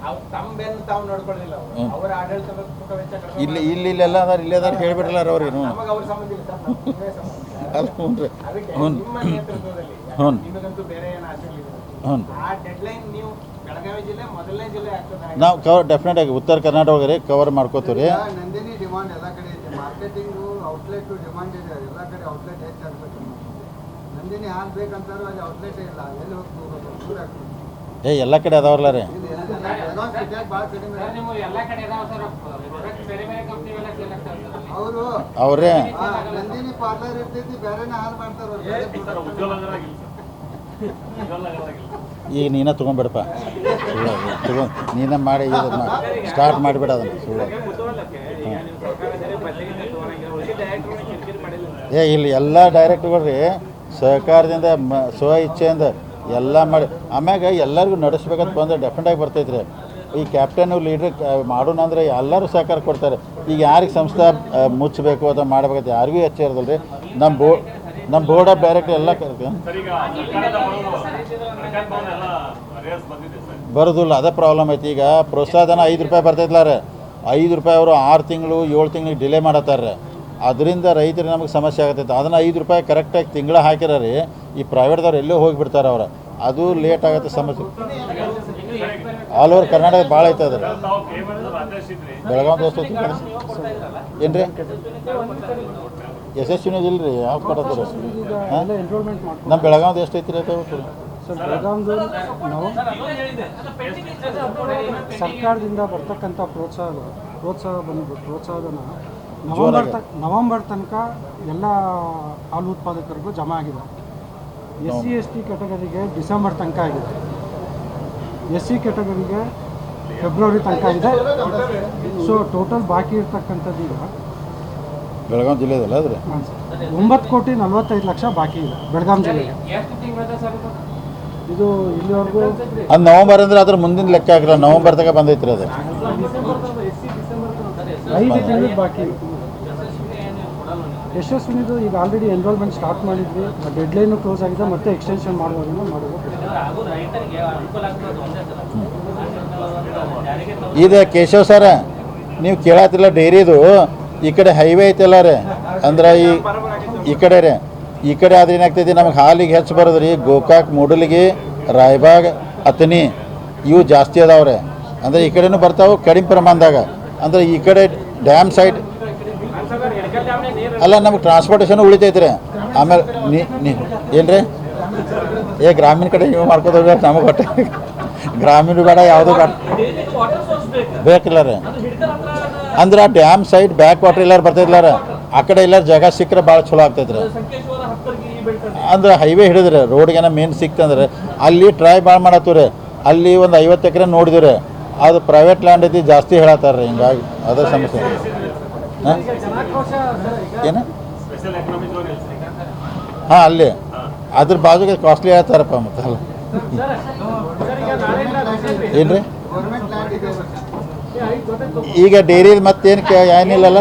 ಅವ್ರು ತಮ್ಮ ಬೆನ್ನು ತಾವು ನೋಡ್ಕೊಳ್ಳಿಲ್ಲ ಅವರು. ಅವರ ಆಡಳಿತ ವೆಚ್ಚ ಕಡಿಮೆ ಇಲ್ಲಿ ಇಲ್ಲಿ ಇಲ್ಲೆಲ್ಲ ಅದಾರ ಇಲ್ಲೇ ಅದಾರ ಹೇಳ್ಬಿಡ್ರಲ್ಲ ಅವ್ರ ಏನು ನಮಗೆ ಅವ್ರ ಸಂಬಂಧ ಇಲ್ಲ ಸರ್ ನಮ್ಗೆ ನೀವೇ ಸಂಬಂಧ ಅದು ಹ್ಞೂ ರೀ. ಅದಕ್ಕೆ ಹ್ಞೂ ನಿಮ್ಮ ನೇತೃತ್ವದಲ್ಲಿ ಹ್ಞೂ. ನಿಮಗಂತೂ ಬೇರೆ ಏನು ಆಸೆ ಇಲ್ಲ ಹ್ಞೂ ಆ ಡೆಡ್ಲೈನ್ ನೀವು ಬೆಳಗಾವಿ ಜಿಲ್ಲೆ ಮೊದಲನೇ ಜಿಲ್ಲೆ ಆಗ್ತದೆ ನಾವು ಕವರ್ ಡೆಫಿನೆಟ್ ಆಗಿ ಉತ್ತರ ಕರ್ನಾಟಕ ರೀ ಕವರ್ ಮಾಡ್ಕೋತೀವಿ ರೀ ನಂದಿನಿ ಡಿಮಾಂಡ್ ಎಲ್ಲ ಕಡೆ ಇದೆ ಮಾರ್ಕೆಟಿಂಗ್ ಔಟ್ಲೆಟ್ ಡಿಮಾಂಡ್ ಇದೆ ಎಲ್ಲ ಕಡೆ ಔಟ್ಲೆಟ್ ಹೆಚ್ಚಾಗಬೇಕು ನಂದಿನಿ ಹಾಲು ಬೇಕಂತಾರು ಅಲ್ಲಿ ಔಟ್ಲೆಟ್ ಇಲ್ಲ. ಎಲ್ಲಿ ಹೋಗಿ ಹೋಗೋದು ದೂರ ಆಗ್ತದೆ ಏ ಎಲ್ಲ ಕಡೆ ಅದಾವಲ್ಲ ರೀ? ಇಲ್ಲಿ ಎಲ್ಲ ಬೆಳಗಾವಿ ಸಿಟಿಯಾಗ ಭಾಳ ಕಡಿಮೆ ಸರ್ ನಿಮ್ಮ ಎಲ್ಲ ಕಡೆ ಇದಾವ ಸರ್. ಪ್ರಾಡಕ್ಟ್ ಬೇರೆ ಬೇರೆ ಕಂಪ್ನಿ ಎಲ್ಲ ಸೇಲ್ ಆಗ್ತಾವೆ ಸರ್. ಅಲ್ಲಿ. ಅವರು? ಅವ್ರೇ ನಂದಿನಿ ಪಾರ್ಲರ್ ಇರ್ತೈತಿ ಬೇರೆನೇ ಹಾಲು ಮಾಡ್ತಾರ ಅವ್ರು. ಬೇರೆ product ಈಗ ನೀನ ತೊಗೊಂಬಿಡಪ್ಪ ತಗೊಂಡು ನೀನ ಮಾಡಿ ಇದು ಸ್ಟಾರ್ಟ್ ಮಾಡಿಬಿಡ ಅದನ್ನು. ಸುಳ್ಳು. ಏ ಇಲ್ಲಿ ಎಲ್ಲ ಡೈರೆಕ್ಟ್ಗಳು ರೀ ಸಹಕಾರದಿಂದ ಮ, ಸ್ವ ಇಚ್ಛೆಯಿಂದ ಎಲ್ಲ ಮಾಡಿ, ಆಮ್ಯಾಗ ಎಲ್ಲರಿಗೂ ನಡೆಸ್ಬೇಕಂತ ಬಂದ್ರೆ ಡೆಫಿನೆಟಾಗಿ ಬರ್ತೈತೆ ರೀ ಈ ಕ್ಯಾಪ್ಟನ್ ಲೀಡ್ರ್ ಮಾಡೋಣ ಅಂದರೆ ಎಲ್ಲರೂ ಸಹಕಾರ ಕೊಡ್ತಾರೆ. ಈಗ ಯಾರಿಗೆ ಸಂಸ್ಥೆ ಮುಚ್ಚಬೇಕು ಅಥವಾ ಮಾಡಬೇಕಂತ ಯಾರಿಗೂ ಹೆಚ್ಚು ಇರೋದಿಲ್ಲ ರೀ ನಮ್ಮ ಬೋ ನಮ್ಮ ಬೋರ್ಡ್ ಆಫ್ ಡೈರೆಕ್ಟರ್ ಎಲ್ಲ ಕರ್ಕ ಬರೋದಿಲ್ಲ, ಅದೇ ಪ್ರಾಬ್ಲಮ್ ಐತಿ. ಈಗ ಪ್ರೋತ್ಸಾಹಧನ ಐದು ರೂಪಾಯಿ ಬರ್ತೈತಲ್ಲ ರೀ. ಐದು ರೂಪಾಯಿ ಅವರು ಆರು ತಿಂಗಳು, ಏಳು ತಿಂಗಳಿಗೆ ಡಿಲೇ ಮಾಡತ್ತಾರ ಅದರಿಂದ ರೈತರಿಗೆ ನಮಗೆ ಸಮಸ್ಯೆ ಆಗತ್ತೈತೆ ಅದನ್ನು ಐದು ರೂಪಾಯಿ ಕರೆಕ್ಟಾಗಿ ತಿಂಗಳ ಹಾಕಿರೋರಿ, ಈ ಪ್ರೈವೇಟ್ದವ್ರು ಎಲ್ಲೋ ಹೋಗಿಬಿಡ್ತಾರೆ ಅವ್ರು. ಅದು ಲೇಟ್ ಆಗುತ್ತೆ ಸಮಸ್ಯೆ. ಆಲ್ ಓವರ್ ಕರ್ನಾಟಕ ಭಾಳ ಐತೆ ಅದ್ರ ಬೆಳಗಾವಿ ದೋಸ್ತ ಏನು ರೀ ಎಸ್ ಇಲ್ಲ ರೀ ಯಾವ ಹಾಂ? ನಮ್ಮ ಬೆಳಗಾವ್ದು ಎಷ್ಟು ಐತಿ ರೀ ನಾವು ಸರ್ಕಾರದಿಂದ ಬರ್ತಕ್ಕಂಥ ಪ್ರೋತ್ಸಾಹ ಪ್ರೋತ್ಸಾಹ ಬಂದು ಪ್ರೋತ್ಸಾಹಧನ ನವಂಬರ್ ತನಕ ನವಂಬರ್ ತನಕ ಎಲ್ಲ ಹಾಲು ಉತ್ಪಾದಕರಿಗೂ ಜಮಾ ಆಗಿದೆ ಎಸ್ ಸಿ ಎಸ್ ಟಿ ಕೆಟಗರಿಗೆ ಡಿಸೆಂಬರ್ ತನಕ ಆಗಿದೆ. ಎಸ್ ಸಿ ಕೆಟಗರಿಗೆ ಫೆಬ್ರವರಿ ತನಕ ಇದೆ ಸೊ ಟೋಟಲ್ ಬಾಕಿ ಇರ್ತಕ್ಕಂಥದ್ದು ಈಗ ಬೆಳಗಾವಿ ಜಿಲ್ಲೆದಲ್ಲ ಆದರೆ? ಒಂಬತ್ತು ಕೋಟಿ ನಲವತ್ತೈದು ಲಕ್ಷ ಬಾಕಿ ಇದೆ ಬೆಳಗಾಂ ಜಿಲ್ಲೆಗೆ. ಇದು? ಇದು ಇಲ್ಲಿವರೆಗೂ ಅದು ನವಂಬರ್ ಅಂದ್ರೆ ಅದ್ರ ಮುಂದಿನ ಲೆಕ್ಕ ಹಾಕಿಲ್ಲ. ನವಂಬರ್ ತನಕ ಬಂದೈತ್ರಿ ಅದು. ಐದು ತಿಂಗಳು ಬಾಕಿ. ಇದೆ. ಯಶಸ್ವಿನಿದು ಈಗ ಆಲ್ರೆಡಿ ಎನ್ರೋಲ್ಮೆಂಟ್ ಸ್ಟಾರ್ಟ್ ಮಾಡಿದ್ವಿ. ಡೆಡ್ ಲೈನು ಕ್ಲೋಸ್ ಆಗಿದೆ. ಮತ್ತೆ ಎಕ್ಸ್ಟೆನ್ಷನ್ ಮಾಡುವಾಗ ಮಾಡ್ಬೋದು ಇದೆ ಕೇಶವ್ ಸರ ನೀವು ಕೇಳತ್ತಿಲ್ಲ ಡೈರಿದು. ಈ ಕಡೆ ಹೈವೇ ಐತಲ್ಲ ರೀ. ಅಂದ್ರೆ ಈ ಈ ಕಡೆ ರೀ. ಈ ಕಡೆ ಆದ್ರೆ ಏನಾಗ್ತೈತಿ ನಮಗೆ ಹಾಲಿಗೆ ಹೆಚ್ಚು ಬರೋದು ರೀ. ಗೋಕಾಕ್ ಮೂಡಲಿಗೆ ರಾಯಬಾಗ್ ಅತನಿ ಇವು ಜಾಸ್ತಿ ಅದಾವ್ರೆ. ಅಂದ್ರೆ ಈ ಕಡೆನೂ ಬರ್ತಾವೆ ಕಡಿಮೆ ಪ್ರಮಾಣದಾಗ. ಅಂದ್ರೆ ಈ ಕಡೆ ಡ್ಯಾಮ್ ಸೈಡ್ ಅಲ್ಲ, ನಮಗೆ ಟ್ರಾನ್ಸ್ಪೋರ್ಟೇಷನ್ ಉಳಿತೈತೆ ರೀ ಆಮೇಲೆ ನೀ ರೀ ಏ, ಗ್ರಾಮೀಣ ಕಡೆ ನೀವು ಮಾಡ್ಕೋತ ನಮಗೆ ಹೊಟ್ಟೆ ಗ್ರಾಮೀಣ ಬೇಡ, ಯಾವುದು ಬೇಕಿಲ್ಲ ರೀ. ಅಂದ್ರೆ ಆ ಡ್ಯಾಮ್ ಸೈಡ್ ಬ್ಯಾಕ್ ವಾಟರ್ ಎಲ್ಲಾರು ಬರ್ತೈತಿಲ್ಲ ಆ ಕಡೆ ಇಲ್ಲ ಜಾಗ ಸಿಕ್ಕರೆ ಭಾಳ ಚಲೋ ಆಗ್ತೈತೆ ರೀ ಅಂದ್ರೆ ಹೈವೇ ಹಿಡಿದ್ರೆ ರೋಡ್ಗೆನ ಮೇನ್ ಸಿಕ್ತಂದ್ರೆ. ಅಲ್ಲಿ ಟ್ರೈ ಭಾಳ ಮಾಡತ್ತೀವಿ ರೀ ಅಲ್ಲಿ ಒಂದು ಐವತ್ತು ಎಕರೆ ನೋಡಿದ್ವಿ ರೀ ಅದು ಪ್ರೈವೇಟ್ ಲ್ಯಾಂಡ್ ಐತಿ ಜಾಸ್ತಿ ಹೇಳತ್ತಾರ ರೀ ಹಿಂಗಾಗಿ ಅದೇ ಸಮಸ್ಯೆ. ಏನು? ಹಾಂ, ಅಲ್ಲಿ. ಅದ್ರ ಬಾಜುಗೆ ಕಾಸ್ಟ್ಲಿ ಹೇಳ್ತಾರಪ್ಪ ಮತ್ತೆ ಅಲ್ಲ. ಏನು ರೀ ಗೌರ್ಮೆಂಟ್ ಲ್ಯಾಂಡ್ ಇದೆ ಈಗ ಡೈರಿ ಮತ್ತೇನು ಏನಿಲ್ಲಲ್ಲ?